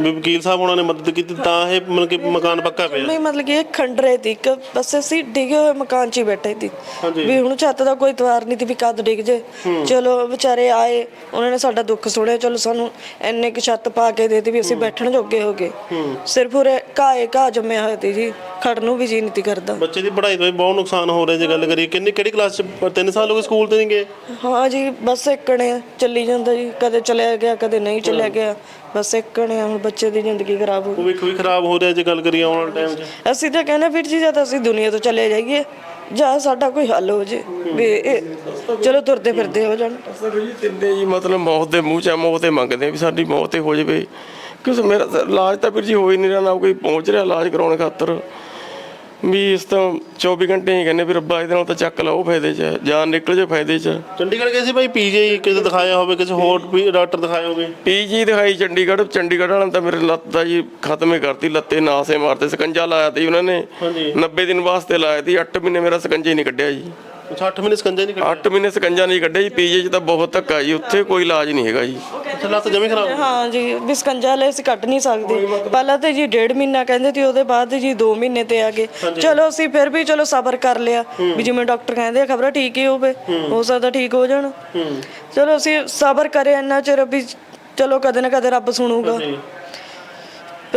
ਵੀ ਵਕੀਲ ਸਾਹਿਬ ਉਹਨਾਂ ਨੇ ਮਦਦ ਕੀਤੀ ਤਾਂ ਇਹ ਮਤਲਬ ਕਿ ਮਕਾਨ ਪੱਕਾ ਪਿਆ। ਨਹੀਂ ਮਤਲਬ ਕਿ ਇਹ ਖੰਡਰੇ ਦੀ ਇੱਕ ਬਸ ਅਸੀਂ ਡਿੱਗੇ ਹੋਏ ਮਕਾਨ 'ਚ ਹੀ ਬੈਠੇ ਸੀ। ਹਾਂਜੀ। ਵੀ ਹੁਣ ਛੱਤ ਦਾ ਕੋਈ ਤਵਾਰ ਨਹੀਂ ਸੀ ਵੀ ਕਦ ਡਿੱਗ ਜੇ। ਚਲੋ ਵਿਚਾਰੇ ਆਏ ਉਹਨਾਂ ਨੇ ਸਾਡਾ ਦੁੱਖ ਸੁਣਿਆ ਚਲੋ ਸਾਨੂੰ ਇੰਨੇ ਕਿ ਛੱਤ ਪਾ ਕੇ ਦੇ ਦਿੱਤੀ ਵੀ ਅਸੀਂ ਬੈਠਣ ਜੋਗੇ ਹੋ ਗਏ। ਸਿਰਫ ਉਰੇ ਘਾਏ ਘਾਹ ਜੰਮਿਆ ਹੋਇਆ ਸੀ ਜੀ। ਖੜ ਨੂੰ ਵੀ ਜੀ ਨਹੀਂ ਸੀ ਕਰਦਾ। ਬੱਚੇ ਦੀ ਪੜ੍ਹਾਈ ਤੋਂ ਵੀ ਬਹੁਤ ਨੁਕਸਾਨ ਹੋ ਰਿਹਾ ਜੇ ਗੱਲ ਕਰੀਏ। ਕਿੰਨੀ ਕਿਹੜੀ ਕਲਾਸ ਚ? 3 ਸਾਲ ਹੋ ਗਏ ਸਕੂਲ ਤੇ ਨਹੀਂ ਗਏ? ਹਾਂ ਜੀ ਬਸ ਇੱਕਣੇ ਚੱਲੀ ਜਾਂਦਾ ਜੀ ਕਦੇ ਚਲਿਆ ਗਿਆ ਕਦੇ ਨਹੀਂ ਚਲਿਆ ਗਿਆ ਬਸ ਇੱਕਣੇ ਹੁਣ ਬੱਚੇ ਦੀ ਜ਼ਿੰਦਗੀ ਖਰਾਬ ਹੋ ਗਈ। ਭਵਿੱਖ ਵੀ ਖਰਾਬ ਹੋ ਰਿਹਾ ਜੇ ਗੱਲ ਕਰੀਏ ਆਉਣ ਵਾਲੇ ਟਾਈਮ 'ਚ। ਅਸੀਂ ਤਾਂ ਕਹਿੰਦੇ ਵੀਰ ਜੀ ਜਦ ਅਸੀਂ ਦੁਨੀਆ ਤੋਂ ਚਲੇ ਜਾਈਏ ਜਾਂ ਸਾਡਾ ਕੋਈ ਹੱਲ ਹੋ ਜੇ ਵੀ ਇਹ ਚਲੋ ਤੁਰਦੇ ਫਿਰਦੇ ਹੋ ਜਾਣ। ਅਸਲ ਜੀ ਤਿੰਨੇ ਜੀ ਮਤਲਬ ਮੌਤ ਦੇ ਮੂੰਹ ਚ ਆ, ਮੌਤ ਤੇ ਮੰਗਦੇ ਆ ਵੀ ਸਾਡੀ ਮੌਤ ਤੇ ਹੋ ਜਾਵੇ। ਕਿਉਂਕਿ ਮੇਰਾ ਤਾਂ ਇਲਾਜ ਤਾਂ ਵੀਰ ਜੀ ਹੋ ਹੀ ਨਹੀਂ ਰਿਹਾ ਨਾ ਕੋਈ ਪਹੁੰਚ ਰਿਹਾ ਇਲਾਜ ਕਰਾਉਣ ਖਾਤਰ। ਵੀ ਇਸ ਤਾਂ 24 ਘੰਟੇ ਹੀ ਕਹਿੰਦੇ ਵੀ ਰੱਬਾ ਇਹਦੇ ਨਾਲ ਤਾਂ ਚੱਕ ਲਾਓ ਫਾਇਦੇ 'ਚ ਹੈ, ਜਾਨ ਨਿਕਲ ਜੇ ਫਾਇਦੇ 'ਚ। ਚੰਡੀਗੜ੍ਹ ਗਏ ਸੀ ਬਾਈ ਪੀਜੀ ਕਿਸੇ ਦਿਖਾਇਆ ਹੋਵੇ ਕਿਸੇ ਹੋਰ ਵੀ ਡਾਕਟਰ ਦਿਖਾਇਆ ਹੋਵੇ? ਪੀਜੀ ਦਿਖਾਈ ਚੰਡੀਗੜ੍ਹ ਚੰਡੀਗੜ੍ਹ ਵਾਲਿਆਂ ਨੇ ਤਾਂ ਮੇਰੇ ਲੱਤ ਦਾ ਜੀ ਖਤਮ ਹੀ ਕਰਤੀ ਲੱਤੇ ਨਾਸੇ ਮਾਰਤੇ ਸਕੰਜਾ ਲਾਇਆ ਤੀ ਉਹਨਾਂ ਨੇ। ਹਾਂਜੀ। 90 ਦਿਨ ਵਾਸਤੇ ਲਾਇਆ ਤੀ 8 ਮਹੀਨੇ ਮੇਰਾ ਸਕੰਜਾ ਹੀ ਨਹੀਂ ਕੱਢਿਆ ਜੀ। 60 ਮਿੰਟ ਸਕੰਜਾ ਨਹੀਂ ਕੱਢਿਆ 8 ਮਹੀਨੇ ਸਕੰਜਾ ਨਹੀਂ ਕੱਢਿਆ ਜੀ ਪੀਜੀ 'ਚ ਤਾਂ ਬਹੁਤ ਧੱਕਾ ਜੀ ਉੱਥੇ ਕੋਈ ਇਲਾਜ ਨਹੀਂ ਹੈਗਾ ਜੀ। ਅੱਛਾ ਲੱਤ ਜਮੀ ਖਰਾਬ ਹਾਂ? ਜੀ ਬਿਸਕੰਜਾ ਲੈ ਅਸੀਂ ਕੱਢ ਨਹੀਂ ਸਕਦੇ। ਪਹਿਲਾਂ ਤੇ ਜੀ ਡੇਢ ਮਹੀਨਾ ਕਹਿੰਦੇ ਸੀ ਉਹਦੇ ਬਾਅਦ ਜੀ 2 ਮਹੀਨੇ ਤੇ ਆ ਗਏ। ਚਲੋ ਅਸੀਂ ਫਿਰ ਵੀ ਚਲੋ ਸਬਰ ਕਰ ਲਿਆ ਵੀ ਜਿਵੇਂ ਡਾਕਟਰ ਕਹਿੰਦੇ ਆ ਖਬਰ ਠੀਕ ਹੀ ਹੋਵੇ ਹੋ। ਸਕਦਾ ਠੀਕ ਹੋ ਜਾਣ। ਚਲੋ ਅਸੀਂ ਸਬਰ ਕਰੇ ਇੰਨਾ ਚਿਰ ਵੀ ਚਲੋ ਕਦੇ ਨਾ ਕਦੇ ਰੱਬ ਸੁਣੂਗਾ।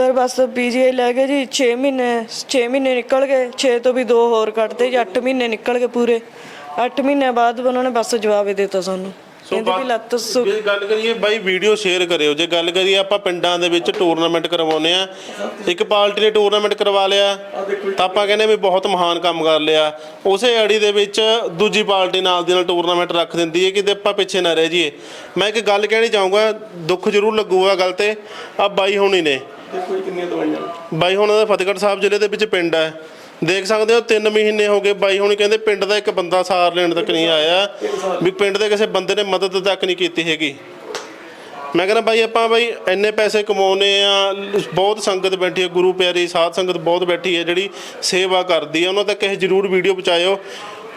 ਫਿਰ ਬਸ ਪੀਜੀਆਈ ਲੈ ਗਏ ਜੀ 6 ਮਹੀਨੇ 6 ਮਹੀਨੇ ਨਿਕਲ ਗਏ 6 ਤੋਂ ਵੀ 2 ਹੋਰ ਕੱਢਦੇ ਜੀ 8 ਮਹੀਨੇ ਨਿਕਲ ਗਏ ਪੂਰੇ। 8 ਮਹੀਨੇ ਬਾਅਦ ਉਹਨਾਂ ਨੇ ਬਸ ਜਵਾਬ ਹੀ ਦਿੱਤਾ ਸਾਨੂੰ। ਕਹਿੰਦੇ ਵੀ ਲੱਤ ਸੁ ਜੇ ਗੱਲ ਕਰੀਏ ਬਾਈ ਵੀਡੀਓ ਸ਼ੇਅਰ ਕਰਿਓ। ਜੇ ਗੱਲ ਕਰੀਏ ਆਪਾਂ ਪਿੰਡਾਂ ਦੇ ਵਿੱਚ ਟੂਰਨਾਮੈਂਟ ਕਰਵਾਉਂਦੇ ਆ ਇੱਕ ਪਾਰਟੀ ਨੇ ਟੂਰਨਾਮੈਂਟ ਕਰਵਾ ਲਿਆ ਤਾਂ ਆਪਾਂ ਕਹਿੰਦੇ ਵੀ ਬਹੁਤ ਮਹਾਨ ਕੰਮ ਕਰ ਲਿਆ। ਉਸੇ ਅੜੀ ਦੇ ਵਿੱਚ ਦੂਜੀ ਪਾਰਟੀ ਨਾਲ ਦੀ ਨਾਲ ਟੂਰਨਾਮੈਂਟ ਰੱਖ ਦਿੰਦੀ ਹੈ ਕਿ ਆਪਾਂ ਪਿੱਛੇ ਨਾ ਰਹਿ ਜਾਈਏ। ਮੈਂ ਇੱਕ ਗੱਲ ਕਹਿਣੀ ਚਾਹੂੰਗਾ ਦੁੱਖ ਜ਼ਰੂਰ ਲੱਗੂਗਾ ਗੱਲ ਤੇ ਆ ਬਾਈ ਹੋਣੀ ਨੇ। ਕੋਈ ਕਿੰਨੀਆਂ ਦਵਾਈਆਂ? ਬਾਈ, ਹੁਣ ਦਾ ਫਤਿਹਗੜ੍ਹ ਸਾਹਿਬ ਜ਼ਿਲ੍ਹੇ ਦੇ ਵਿੱਚ ਪਿੰਡ ਹੈ। ਦੇਖ ਸਕਦੇ ਹੋ 3 ਮਹੀਨੇ ਹੋ ਗਏ ਬਾਈ, ਹੁਣ ਕਹਿੰਦੇ ਪਿੰਡ ਦਾ ਇੱਕ ਬੰਦਾ ਸਾਰ ਲੈਣ ਤੱਕ ਨਹੀਂ ਆਇਆ। ਵੀ ਪਿੰਡ ਦੇ ਕਿਸੇ ਬੰਦੇ ਨੇ ਮਦਦ ਤੱਕ ਨਹੀਂ ਕੀਤੀ ਹੈਗੀ। ਮੈਂ ਕਹਿੰਦਾ ਬਾਈ, ਆਪਾਂ ਬਾਈ ਇੰਨੇ ਪੈਸੇ ਕਮਾਉਨੇ ਆ ਬਹੁਤ ਸੰਗਤ ਬੈਠੀ ਹੈ, ਗੁਰੂ ਪਿਆਰੀ ਸਾਧ ਸੰਗਤ ਬਹੁਤ ਬੈਠੀ ਹੈ, ਜਿਹੜੀ ਸੇਵਾ ਕਰਦੀ ਹੈ, ਉਹਨਾਂ ਤੱਕ ਇਹ ਜਰੂਰ ਵੀਡੀਓ ਪਹੁੰਚਾਇਓ।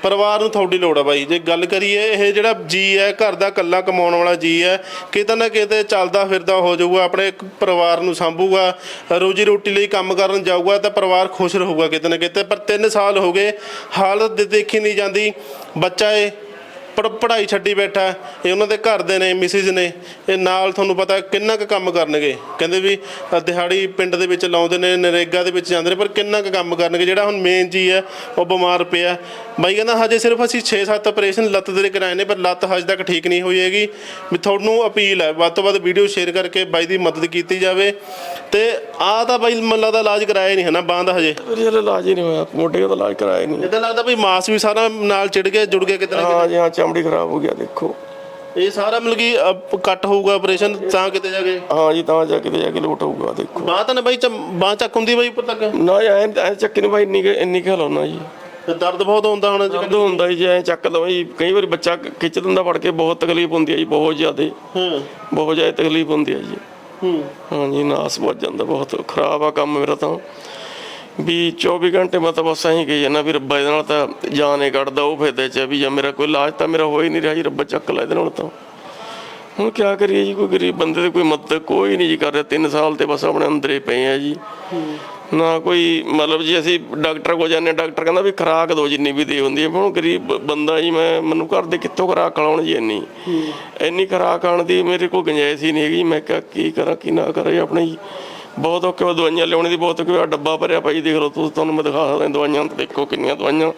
ਪਰਿਵਾਰ ਨੂੰ ਤੁਹਾਡੀ ਲੋੜ ਆ ਬਾਈ। ਜੇ ਗੱਲ ਕਰੀਏ, ਇਹ ਜਿਹੜਾ ਜੀ ਹੈ, ਘਰ ਦਾ ਇਕੱਲਾ ਕਮਾਉਣ ਵਾਲਾ ਜੀ ਹੈ, ਕਿਤੇ ਨਾ ਕਿਤੇ ਚੱਲਦਾ ਫਿਰਦਾ ਹੋ ਜਾਊਗਾ, ਆਪਣੇ ਪਰਿਵਾਰ ਨੂੰ ਸੰਭੂਗਾ, ਰੋਜੀ ਰੋਟੀ ਲਈ ਕੰਮ ਕਰਨ ਜਾਊਗਾ, ਤਾਂ ਪਰਿਵਾਰ ਖੁਸ਼ ਰਹੂਗਾ ਕਿਤੇ ਨਾ ਕਿਤੇ। ਪਰ 3 ਸਾਲ ਹੋ ਗਏ, ਹਾਲਤ ਦੇ- ਦੇਖੀ ਨਹੀਂ ਜਾਂਦੀ। ਬੱਚਾ ਏ ਪੜ ਪੜ੍ਹਾਈ ਛੱਡੀ ਬੈਠਾ। ਇਹ ਉਹਨਾਂ ਦੇ ਘਰ ਦੇ ਨੇ ਮਿਸਿਸ ਨੇ। ਇਹ ਨਾਲ ਤੁਹਾਨੂੰ ਪਤਾ ਕਿੰਨਾ ਕੁ ਕੰਮ ਕਰਨਗੇ। ਕਹਿੰਦੇ ਵੀ ਦਿਹਾੜੀ ਪਿੰਡ ਦੇ ਵਿੱਚ ਲਾਉਂਦੇ ਨੇ ਨਰੇਗਾ ਦੇ ਵਿੱਚ ਜਾਂਦੇ ਨੇ ਪਰ ਕਿੰਨਾ ਕੁ ਕੰਮ ਕਰਨਗੇ? ਜਿਹੜਾ ਹੁਣ ਮੇਨ ਜੀ ਹੈ ਉਹ ਬਿਮਾਰ ਪਿਆ ਬਾਈ ਕਹਿੰਦਾ ਹਜੇ ਸਿਰਫ ਅਸੀਂ 6-7 ਆਪਰੇਸ਼ਨ ਲੱਤ ਦੇ ਕਰਾਏ ਨੇ ਪਰ ਲੱਤ ਹਜੇ ਤੱਕ ਠੀਕ ਨਹੀਂ ਹੋਈ ਹੈਗੀ। ਵੀ ਤੁਹਾਨੂੰ ਅਪੀਲ ਹੈ ਵੱਧ ਤੋਂ ਵੱਧ ਵੀਡੀਓ ਸ਼ੇਅਰ ਕਰਕੇ ਬਾਈ ਦੀ ਮਦਦ ਕੀਤੀ ਜਾਵੇ। ਤੇ ਆਹ ਤਾਂ ਬਾਈ ਮੱਲਾ ਦਾ ਇਲਾਜ ਕਰਾਇਆ ਨਹੀਂ ਹੈ ਨਾ ਬਾਂਹ ਦਾ ਹਜੇ? ਇਲਾਜ ਹੀ ਨਹੀਂ ਹੋਇਆ। ਮੋਢੇ ਦਾ ਇਲਾਜ ਕਰਾਇਆ ਨਹੀਂ। ਇਦਾਂ ਲੱਗਦਾ ਵੀ ਮਾਸ ਵੀ ਸਾਰਾ ਨਾਲ ਚਿੜ ਗਿਆ ਜੁੜ ਗਿਆ ਕਿਤੇ ਨਾ ਹਾਂ ਜੀ ਹਾਂ ਚਮੜੀ ਖਰਾਬ ਹੋ ਗਿਆ ਦੇਖੋ। ਇਹ ਸਾਰਾ ਮਤਲਬ ਕਿ ਅ, ਕੱਟ ਹੋਊਗਾ ਆਪਰੇਸ਼ਨ ਤਾਂ ਕਿਤੇ ਜਾ ਕੇ? ਹਾਂ ਜੀ ਤਾਂ ਜਾ ਕੇ ਜਾ ਕੇ ਲੋਟ ਹੋਊਗਾ ਦੇਖੋ। ਬਾਹ ਤਾਂ ਨਾ ਬਾਈ ਚ- ਬਾਂਹ ਚੱਕ ਹੁੰਦੀ ਬਾਈ ਉੱਪਰ ਤੱਕ? ਨਾ ਐ ਐ ਚੱਕ ਨਹੀਂ ਭਾਈ ਇੰਨੀ ਕੁ- ਇੰਨੀ ਕੁ ਹਲਾਉਣਾ ਜੀ। ਤੇ ਦਰਦ ਬਹੁਤ ਹੁੰਦਾ ਹੁਣ ਅੱਜ ਦਰਦ ਹੁੰਦਾ ਜੀ ਜੇ ਐ ਚੱਕ ਲਵਾਂ ਜੀ ਕਈ ਵਾਰੀ ਬੱਚਾ ਖਿੱਚ ਦਿੰਦਾ ਫੜ ਕੇ ਬਹੁਤ ਤਕਲੀਫ ਹੁੰਦੀ ਹੈ ਜੀ ਬਹੁਤ ਜ਼ਿਆਦਾ। ਹਾਂ। ਬਹੁਤ ਜ਼ਿਆਦਾ ਤਕਲੀਫ ਹੁੰਦੀ ਹੈ ਜੀ। ਹੂੰ। ਹਾਂ ਜੀ ਨਾਸ ਵੱਜ ਜਾਂਦਾ ਬਹੁਤ। ਖਰਾਬ ਆ ਕੰਮ ਮੇਰਾ ਤਾਂ। ਵੀ 24 ਘੰਟੇ ਮੈਂ ਤਾਂ ਬਸ ਐਂ ਕਹੀ ਜਾਂਦਾ ਵੀ ਰੱਬਾ ਇਹਦੇ ਨਾਲ ਤਾਂ ਜਾਨ ਹੀ ਕੱਢਦਾ ਉਹ ਫਾਇਦੇ ਚ ਵੀ ਜੇ ਮੇਰਾ ਕੋਈ ਇਲਾਜ ਤਾਂ ਮੇਰਾ ਹੋ ਹੀ ਨਹੀਂ ਰਿਹਾ ਜੀ ਰੱਬਾ ਚੱਕ ਲੈ ਇਹਦੇ ਨਾਲ ਤਾਂ। ਹੁਣ ਕੀ ਕਰੀਏ ਜੀ ਕੋਈ ਗਰੀਬ ਬੰਦੇ ਦੀ ਕੋਈ ਮਦਦ ਕੋਈ ਨਹੀਂ ਜੀ ਕਰ ਰਿਹਾ। 3 ਸਾਲ ਤੇ ਬਸ ਆਪਣੇ ਅੰਦਰੇ ਪਏ ਆ ਜੀ। ਨਾ ਕੋਈ ਮਤਲਬ ਜੀ ਅਸੀਂ ਡਾਕਟਰ ਕੋਲ ਜਾਂਦੇ ਡਾਕਟਰ ਕਹਿੰਦਾ ਵੀ ਖਰਾਕ ਦਿਓ ਜਿੰਨੀ ਵੀ ਦੇ ਹੁੰਦੀ ਹੈ। ਹੁਣ ਗਰੀਬ ਬੰਦਾ ਜੀ ਮੈਂ ਮੈਨੂੰ ਘਰ ਦੇ ਕਿੱਥੋਂ ਖਰਾਕ ਖਲਾਉਣ ਜੀ ਇੰਨੀ? ਇੰਨੀ ਖਰਾਕ ਆਣ ਦੀ ਮੇਰੇ ਕੋਲ ਗੁੰਜਾਇਸ਼ ਹੀ ਨਹੀਂ ਹੈਗੀ। ਮੈਂ ਕਿਹਾ ਕੀ ਕਰਾਂ ਕੀ ਨਾ ਕਰਾਂ ਆਪਣੇ ਜੀ। ਬਹੁਤ ਔਖੇ ਵਾ ਦਵਾਈਆਂ ਲਿਆਉਣ ਦੀ ਬਹੁਤ ਔਖੇ ਡੱਬਾ ਭਰਿਆ ਭਾਈ ਦੇਖ ਲਓ ਤੁਸੀਂ ਤੁਹਾਨੂੰ ਮੈਂ ਦਿਖਾ ਸਕਦਾ ਦਵਾਈਆਂ ਤੇ ਦੇਖੋ ਕਿੰਨੀਆਂ ਦਵਾਈਆਂ।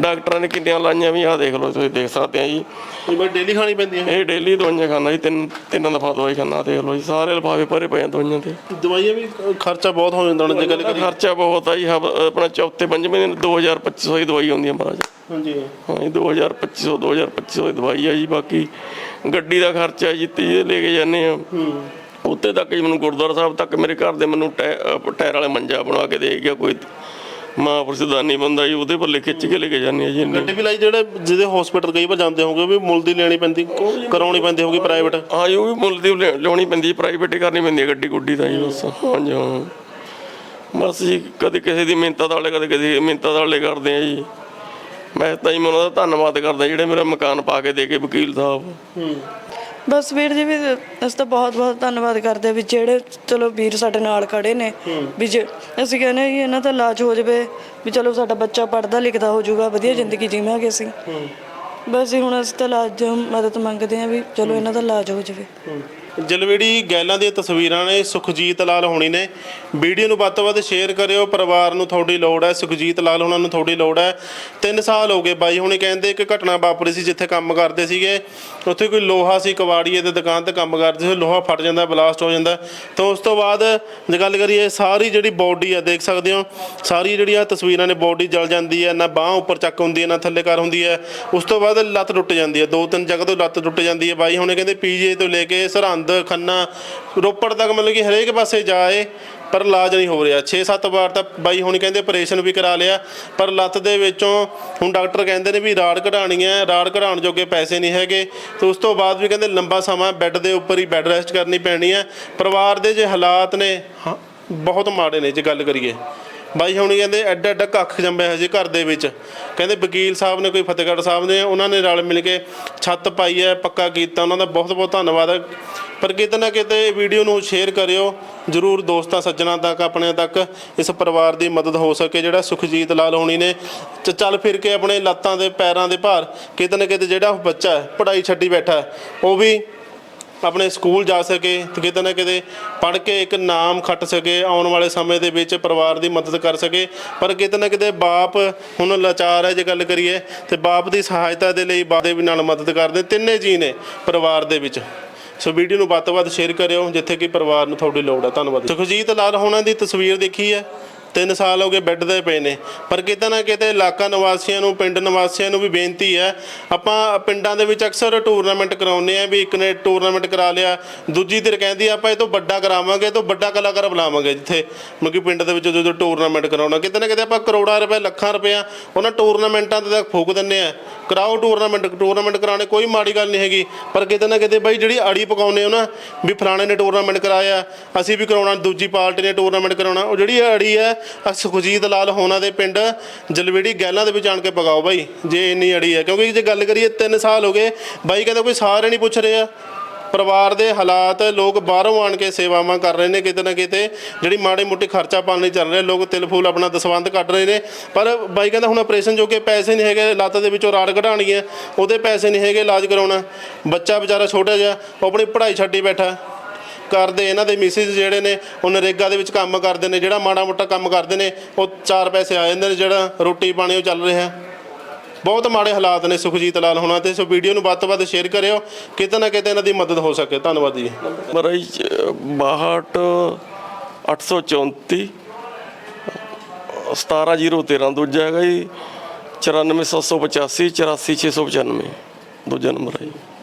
ਡਾਕਟਰਾਂ ਨੇ ਕਿੰਨੀਆਂ ਲਾਈਆਂ ਵੀ ਆਹ ਦੇਖ ਲਓ ਤੁਸੀਂ ਦੇਖ ਸਕਦੇ ਆ ਜੀ। ਇਹ ਬਾਈ ਡੇਲੀ ਖਾਣੀ ਪੈਂਦੀ ਹੈ ਇਹ ਡੇਲੀ ਦਵਾਈਆਂ ਖਾਣਾ ਜੀ ਤਿੰਨ ਤਿੰਨ ਦਫਾ ਦਵਾਈ ਖਾਣਾ ਦੇਖ ਲਓ ਜੀ ਸਾਰੇ ਲਿਫਾਫੇ ਭਰੇ ਪਏ ਆ ਦਵਾਈਆਂ ਤੇ। ਦਵਾਈਆਂ ਵੀ ਖਰਚਾ ਬਹੁਤ ਹੋ ਜਾਂਦਾ ਹੁਣ ਜੇ ਗੱਲ ਕਰੀਏ। ਖਰਚਾ ਬਹੁਤ ਆ ਜੀ ਆਪਣਾ ਚੌਥੇ ਪੰਜਵੇਂ ਦਿਨ 2250 ਦੀ ਦਵਾਈ ਆਉਂਦੀ ਆ ਮਹਾਰਾਜ। ਹਾਂਜੀ। ਹਾਂ ਜੀ 2250 2250 ਦੀ ਦਵਾਈ ਆ ਜੀ ਬਾਕੀ ਗੱਡੀ ਦਾ ਖਰਚਾ ਜੀ ਤੇ ਲੈ ਕੇ ਜਾਂਦੇ ਆ। ਉੱਤੇ ਤੱਕ ਜੀ ਮੈਨੂੰ ਗੁਰਦੁਆਰਾ ਸਾਹਿਬ ਤੱਕ ਮੇਰੇ ਘਰ ਦੇ ਮੈਨੂੰ ਟਾਇਰ ਵਾਲੇ ਮੰਜਾ ਬਣਾ ਕੇ ਦੇ ਗਿਆ ਕੋਈ ਮਹਾਪੁਰਸ਼ਦਾਨੀ ਬੰਦਾ ਜੀ ਉਹਦੇ ਪੱਲੇ ਖਿੱਚ ਕੇ ਲੈ ਕੇ ਜਾਂਦੇ ਆ ਜੀ ਗੱਡੀ ਵੀ ਲਾਈ ਜਿਹੜੇ ਜਿਹਦੇ ਹਸਪੀਟਲ ਕਈ ਵਾਰ ਜਾਂਦੇ ਹੋਗੇ ਵੀ ਮੁੱਲ ਦੀ ਲੈਣੀ ਪੈਂਦੀ ਕਰਾਉਣੀ ਪੈਂਦੀ ਹੋਗੀ ਪ੍ਰਾਈਵੇਟ ਹਾਂ ਜੀ ਉਹ ਵੀ ਮੁੱਲ ਦੀ ਲਿਆ- ਲਿਆਉਣੀ ਪੈਂਦੀ ਹੈ ਪ੍ਰਾਈਵੇਟ ਕਰਨੀ ਪੈਂਦੀ ਹੈ ਗੱਡੀ ਗੁੱਡੀ ਦਾ ਜੀ ਬਸ। ਹਾਂਜੀ ਹਾਂ। ਬਸ ਜੀ ਕਦੇ ਕਿਸੇ ਦੀ ਮਿੰਤਾ ਵਾਲੇ ਕਦੇ ਕਿਸੇ ਦੀ ਮਿੰਤਾ ਵਾਲੇ ਕਰਦੇ ਆ ਜੀ। ਮੈਂ ਤਾਂ ਜੀ ਮੈਂ ਉਹਨਾਂ ਦਾ ਧੰਨਵਾਦ ਕਰਦਾ ਜਿਹੜੇ ਮੇਰਾ ਮਕਾਨ ਪਾ ਕੇ ਦੇ ਕੇ ਵਕੀਲ ਸਾਹਿਬ। ਬਸ ਵੀਰ ਜੀ ਵੀ ਅਸੀਂ ਤਾਂ ਬਹੁਤ ਬਹੁਤ ਧੰਨਵਾਦ ਕਰਦੇ ਵੀ ਜਿਹੜੇ ਚਲੋ ਵੀਰ ਸਾਡੇ ਨਾਲ ਖੜੇ ਨੇ ਵੀ ਜੇ ਅਸੀਂ ਕਹਿੰਦੇ ਹਾਂ ਕਿ ਇਹਨਾਂ ਦਾ ਇਲਾਜ ਹੋ ਜਾਵੇ ਵੀ ਚਲੋ ਸਾਡਾ ਬੱਚਾ ਪੜਦਾ ਲਿਖਦਾ ਹੋ ਜਾਊਗਾ ਵਧੀਆ ਜ਼ਿੰਦਗੀ ਜੀਵਾਂਗੇ ਅਸੀਂ। ਬਸ ਜੀ ਹੁਣ ਅਸੀਂ ਤਾਂ ਇਲਾਜ ਮਦਦ ਮੰਗਦੇ ਹਾਂ ਵੀ ਚਲੋ ਇਹਨਾਂ ਦਾ ਇਲਾਜ ਹੋ ਜਾਵੇ। ਜਲਵੇੜੀ ਗੈਲਾਂ ਦੀਆਂ ਤਸਵੀਰਾਂ ਨੇ, ਸੁਖਜੀਤ ਲਾਲ ਹੋਣੀ ਨੇ। ਵੀਡੀਓ ਨੂੰ ਵੱਧ ਤੋਂ ਵੱਧ ਸ਼ੇਅਰ ਕਰਿਓ। ਪਰਿਵਾਰ ਨੂੰ ਤੁਹਾਡੀ ਲੋੜ ਹੈ। ਸੁਖਜੀਤ ਲਾਲ ਉਹਨਾਂ ਨੂੰ ਤੁਹਾਡੀ ਲੋੜ ਹੈ। 3 ਸਾਲ ਹੋ ਗਏ ਬਾਈ ਹੁਣੀ, ਕਹਿੰਦੇ ਇੱਕ ਘਟਨਾ ਵਾਪਰੀ ਸੀ ਜਿੱਥੇ ਕੰਮ ਕਰਦੇ ਸੀਗੇ। ਉੱਥੇ ਕੋਈ ਲੋਹਾ ਸੀ, ਕਵਾੜੀਏ ਦੇ ਦੁਕਾਨ ਤੇ ਕੰਮ ਕਰਦੇ ਸੀ। ਲੋਹਾ ਫਟ ਜਾਂਦਾ, ਬਲਾਸਟ ਹੋ ਜਾਂਦਾ। ਤਾਂ ਉਸ ਤੋਂ ਬਾਅਦ ਜੇ ਗੱਲ ਕਰੀਏ, ਸਾਰੀ ਜਿਹੜੀ ਬਾਡੀ ਆ, ਦੇਖ ਸਕਦੇ ਹੋ, ਸਾਰੀ ਜਿਹੜੀ ਆ ਤਸਵੀਰਾਂ ਨੇ ਬਾਡੀ ਜਲ ਜਾਂਦੀ ਹੈ, ਨਾ ਬਾਹ ਉੱਪਰ ਚੱਕ ਹੁੰਦੀ ਹੈ, ਨਾ ਥੱਲੇ ਕਰ ਹੁੰਦੀ ਹੈ। ਉਸ ਤੋਂ ਬਾਅਦ ਲੱਤ ਟੁੱਟ ਜਾਂਦੀ ਹੈ। ਦੋ ਤਿੰਨ ਜਗ੍ਹਾ ਤੋਂ ਲੱਤ ਟੁੱਟ ਜਾਂਦੀ ਹੈ। ਬਾਈ ਹੁਣੇ ਕਹਿੰਦੇ ਪੀਜੀ ਤੋਂ ਲੈ ਕੇ ਸਰਹੰਦ ਖੰਨਾ, ਰੋਪੜ ਤੱਕ ਮਤਲਬ ਕਿ ਹਰੇਕ ਪਾਸੇ ਜਾਏ, ਪਰ ਇਲਾਜ ਨਹੀਂ ਹੋ ਰਿਹਾ। 6-7 ਵਾਰ ਤਾਂ ਬਾਈ ਹੁਣੀ ਕਹਿੰਦੇ ਆਪਰੇਸ਼ਨ ਵੀ ਕਰਾ ਲਿਆ, ਪਰ ਲੱਤ ਦੇ ਵਿੱਚੋਂ ਹੁਣ ਡਾਕਟਰ ਕਹਿੰਦੇ ਨੇ ਵੀ ਰਾੜ ਕਢਾਣੀ ਹੈ, ਰਾੜ ਕਢਾਉਣ ਜੋਗੇ ਪੈਸੇ ਨਹੀਂ ਹੈਗੇ। ਤੇ ਉਸ ਤੋਂ ਬਾਅਦ ਵੀ ਕਹਿੰਦੇ ਲੰਬਾ ਸਮਾਂ ਬੈੱਡ ਦੇ ਉੱਪਰ ਹੀ ਬੈੱਡ ਰੈਸਟ ਕਰਨੀ ਪੈਣੀ ਹੈ। ਪਰਿਵਾਰ ਦੇ ਜੇ ਹਾਲਾਤ ਨੇ ਬਹੁਤ ਮਾੜੇ ਨੇ ਜੇ ਗੱਲ ਕਰੀਏ। ਬਾਈ ਹੁਣੀ ਕਹਿੰਦੇ ਐਡਾ ਐਡਾ ਕੱਖ ਜੰਮਿਆ ਹਜੇ ਘਰ ਦੇ ਵਿੱਚ। ਕਹਿੰਦੇ ਵਕੀਲ ਸਾਹਿਬ ਨੇ, ਕੋਈ ਫਤਿਹਗੜ੍ਹ ਸਾਹਿਬ ਨੇ, ਉਹਨਾਂ ਨੇ ਰਲ ਮਿਲ ਕੇ ਛੱਤ ਪਾਈ ਹੈ, ਪੱਕਾ ਕੀਤਾ, ਉਹਨਾਂ ਦਾ ਬਹੁਤ ਬਹੁਤ ਧੰਨਵਾਦ। ਹੈ ਪਰ ਕਿਤੇ ਨਾ ਕਿਤੇ ਵੀਡੀਓ ਨੂੰ ਸ਼ੇਅਰ ਕਰਿਓ। ਜਰੂਰ ਦੋਸਤਾਂ, ਸੱਜਣਾ ਤੱਕ ਆਪਣੇ ਤੱਕ ਇਸ ਪਰਿਵਾਰ ਦੀ ਮਦਦ ਹੋ ਸਕੇ। ਜਿਹੜਾ ਸੁਖਜੀਤ ਲਾਲ ਹੋਣੀ ਨੇ ਚੱਲ ਫਿਰ ਕੇ ਆਪਣੇ ਲੱਤਾਂ ਦੇ ਪੈਰਾਂ ਦੇ ਭਾਰ ਕਿਤੇ ਨਾ ਕਿਤੇ ਜਿਹੜਾ ਉਹ ਬੱਚਾ ਹੈ, ਪੜ੍ਹਾਈ ਛੱਡੀ ਬੈਠਾ ਉਹ ਵੀ ਆਪਣੇ ਸਕੂਲ ਜਾ ਸਕੇ ਤੇ ਕਿਤੇ ਨਾ ਕਿਤੇ ਪੜ੍ਹ ਕੇ ਇੱਕ ਨਾਮ ਖੱਟ ਸਕੇ, ਆਉਣ ਵਾਲੇ ਸਮੇਂ ਦੇ ਵਿੱਚ ਪਰਿਵਾਰ ਦੀ ਮਦਦ ਕਰ ਸਕੇ। ਪਰ ਕਿਤੇ ਨਾ ਕਿਤੇ ਬਾਪ ਹੁਣ ਲਾਚਾਰ ਹੈ ਜੇ ਗੱਲ ਕਰੀਏ, ਤੇ ਬਾਪ ਦੀ ਸਹਾਇਤਾ ਦੇ ਲਈ ਬਾਪ ਵੀ ਨਾਲ ਮਦਦ ਕਰਦੇ। ਤਿੰਨੇ ਜੀ ਨੇ ਪਰਿਵਾਰ ਦੇ ਵਿੱਚ। ਸੋ ਵੀਡੀਓ ਨੂੰ ਵੱਧ ਤੋਂ ਵੱਧ ਸ਼ੇਅਰ ਕਰਿਓ, ਜਿੱਥੇ ਕਿ ਪਰਿਵਾਰ ਨੂੰ ਤੁਹਾਡੀ ਲੋੜ ਹੈ ਧੰਨਵਾਦ। ਸੁਖਜੀਤ ਲਾਲ ਹੋਣਾ ਦੀ ਤਸਵੀਰ ਦੇਖੀ ਹੈ। ਤਿੰਨ ਸਾਲ ਹੋ ਗਏ ਬੈੱਡ ਦੇ ਪਏ ਨੇ। ਪਰ ਕਿਤੇ ਨਾ ਕਿਤੇ ਇਲਾਕਾ ਨਿਵਾਸੀਆਂ ਨੂੰ, ਪਿੰਡ ਨਿਵਾਸੀਆਂ ਨੂੰ ਵੀ ਬੇਨਤੀ ਹੈ, ਆਪਾਂ ਪਿੰਡਾਂ ਦੇ ਵਿੱਚ ਅਕਸਰ ਟੂਰਨਾਮੈਂਟ ਕਰਾਉਂਦੇ ਆ ਵੀ ਇੱਕ ਨੇ ਟੂਰਨਾਮੈਂਟ ਕਰਾ ਲਿਆ, ਦੂਜੀ ਧਿਰ ਕਹਿੰਦੀ ਆਪਾਂ ਇਹ ਤੋਂ ਵੱਡਾ ਕਰਾਵਾਂਗੇ, ਇਹ ਤੋਂ ਵੱਡਾ ਕਲਾਕਾਰ ਬੁਲਾਵਾਂਗੇ ਜਿੱਥੇ ਮਤਲਬ ਕਿ ਪਿੰਡ ਦੇ ਵਿੱਚ ਜਦੋਂ ਟੂਰਨਾਮੈਂਟ ਕਰਾਉਣਾ, ਕਿਤੇ ਨਾ ਕਿਤੇ ਆਪਾਂ ਕਰੋੜਾਂ ਰੁਪਏ, ਲੱਖਾਂ ਰੁਪਏ, ਉਹਨਾਂ ਟੂਰਨਾਮੈਂਟਾਂ ਤੇ ਤੱਕ ਫੂਕ ਦਿੰਨੇ ਆ ਕਰਾਓ ਟੂਰਨਾਮੈਂਟ ਟੂਰਨਾਮੈਂਟ ਕਰਾਉਣੇ, ਕੋਈ ਮਾੜੀ ਗੱਲ ਨਹੀਂ ਹੈਗੀ। ਪਰ ਕਿਤੇ ਨਾ ਕਿਤੇ ਬਾਈ ਜਿਹੜੀ ਅੜੀ ਪਕਾਉਂਦੇ ਹੋ ਨਾ, ਵੀ ਫਲਾਣੇ ਨੇ ਟੂਰਨਾਮੈਂਟ ਕਰਾਇਆ, ਅਸੀਂ ਵੀ ਕਰਾਉਣਾ, ਦੂਜੀ ਪਾਰਟੀ ਨੇ ਟੂਰਨਾਮੈਂਟ ਕਰਾਉਣਾ, ਉਹ ਜਿਹੜੀ ਅੜੀ ਹੈ ਸੁਖਜੀਤ ਲਾਲ ਹੋਣਾ ਦੇ ਪਿੰਡ, ਜਲਵੇੜੀ ਗੈਲਾਂ ਦੇ ਵਿੱਚ ਆਣ ਕੇ ਪਕਾਓ ਬਾਈ, ਜੇ ਇੰਨੀ ਅੜੀ ਹੈ। ਕਿਉਂਕਿ ਜੇ ਗੱਲ ਕਰੀਏ 3 ਸਾਲ ਹੋ ਗਏ, ਬਾਈ ਕਹਿੰਦਾ ਕੋਈ ਸਾਰੇ ਨਹੀਂ ਪੁੱਛ ਰਿਹਾ ਪਰਿਵਾਰ ਦੇ ਹਾਲਾਤ, ਲੋਕ ਬਾਹਰੋਂ ਆਣ ਕੇ ਸੇਵਾਵਾਂ ਕਰ ਰਹੇ ਨੇ ਕਿਤੇ ਨਾ ਕਿਤੇ। ਜਿਹੜੀ ਮਾੜੀ ਮੋਟੀ ਖਰਚਾ ਪਾਣੀ ਚੱਲ ਰਿਹਾ, ਲੋਕ ਤਿਲ ਫੂਲ ਆਪਣਾ ਦਸਵੰਧ ਕੱਢ ਰਹੇ ਨੇ। ਪਰ ਬਾਈ ਕਹਿੰਦਾ ਹੁਣ ਆਪਰੇਸ਼ਨ ਕਿ ਪੈਸੇ ਨਹੀਂ ਹੈਗੇ, ਲੱਤ ਦੇ ਵਿੱਚੋਂ ਰਾੜ ਕਢਾਣੀ ਹੈ ਉਹਦੇ ਪੈਸੇ ਨਹੀਂ ਹੈਗੇ ਇਲਾਜ ਕਰਾਉਣਾ। ਬੱਚਾ ਵਿਚਾਰਾ ਛੋਟਾ ਜਿਹਾ, ਉਹ ਆਪਣੀ ਪੜ੍ਹਾਈ ਛੱਡੀ ਬੈਠਾ। ਕਰਦੇ ਇਹਨਾਂ ਦੇ ਮਿਸਿਸ ਜਿਹੜੇ ਨੇ, ਉਹ ਨਰੇਗਾ ਦੇ ਵਿੱਚ ਕੰਮ ਕਰਦੇ ਨੇ, ਜਿਹੜਾ ਮਾੜਾ ਮੋਟਾ ਕੰਮ ਕਰਦੇ ਨੇ, ਉਹ ਚਾਰ ਪੈਸੇ ਆ ਜਾਂਦੇ ਨੇ, ਜਿਹੜਾ ਰੋਟੀ ਪਾਣੀ ਉਹ ਚੱਲ ਰਿਹਾ। ਬਹੁਤ ਮਾੜੇ ਹਾਲਾਤ ਨੇ ਸੁਖਜੀਤ ਲਾਲ ਹੋਣਾ ਤੇ ਇਸ ਵੀਡੀਓ ਨੂੰ ਵੱਧ ਤੋਂ ਵੱਧ ਸ਼ੇਅਰ ਕਰਿਓ। ਕਿਤੇ ਨਾ ਕਿਤੇ ਇਹਨਾਂ ਦੀ ਮਦਦ ਹੋ ਸਕੇ। ਧੰਨਵਾਦ ਜੀ। ਮੇਰਾ ਜੀ 62 834 17013 ਦੂਜਾ ਹੈਗਾ ਜੀ 94785 84695 ਦੂਜਾ ਨੰਬਰ ਹੈ ਜੀ।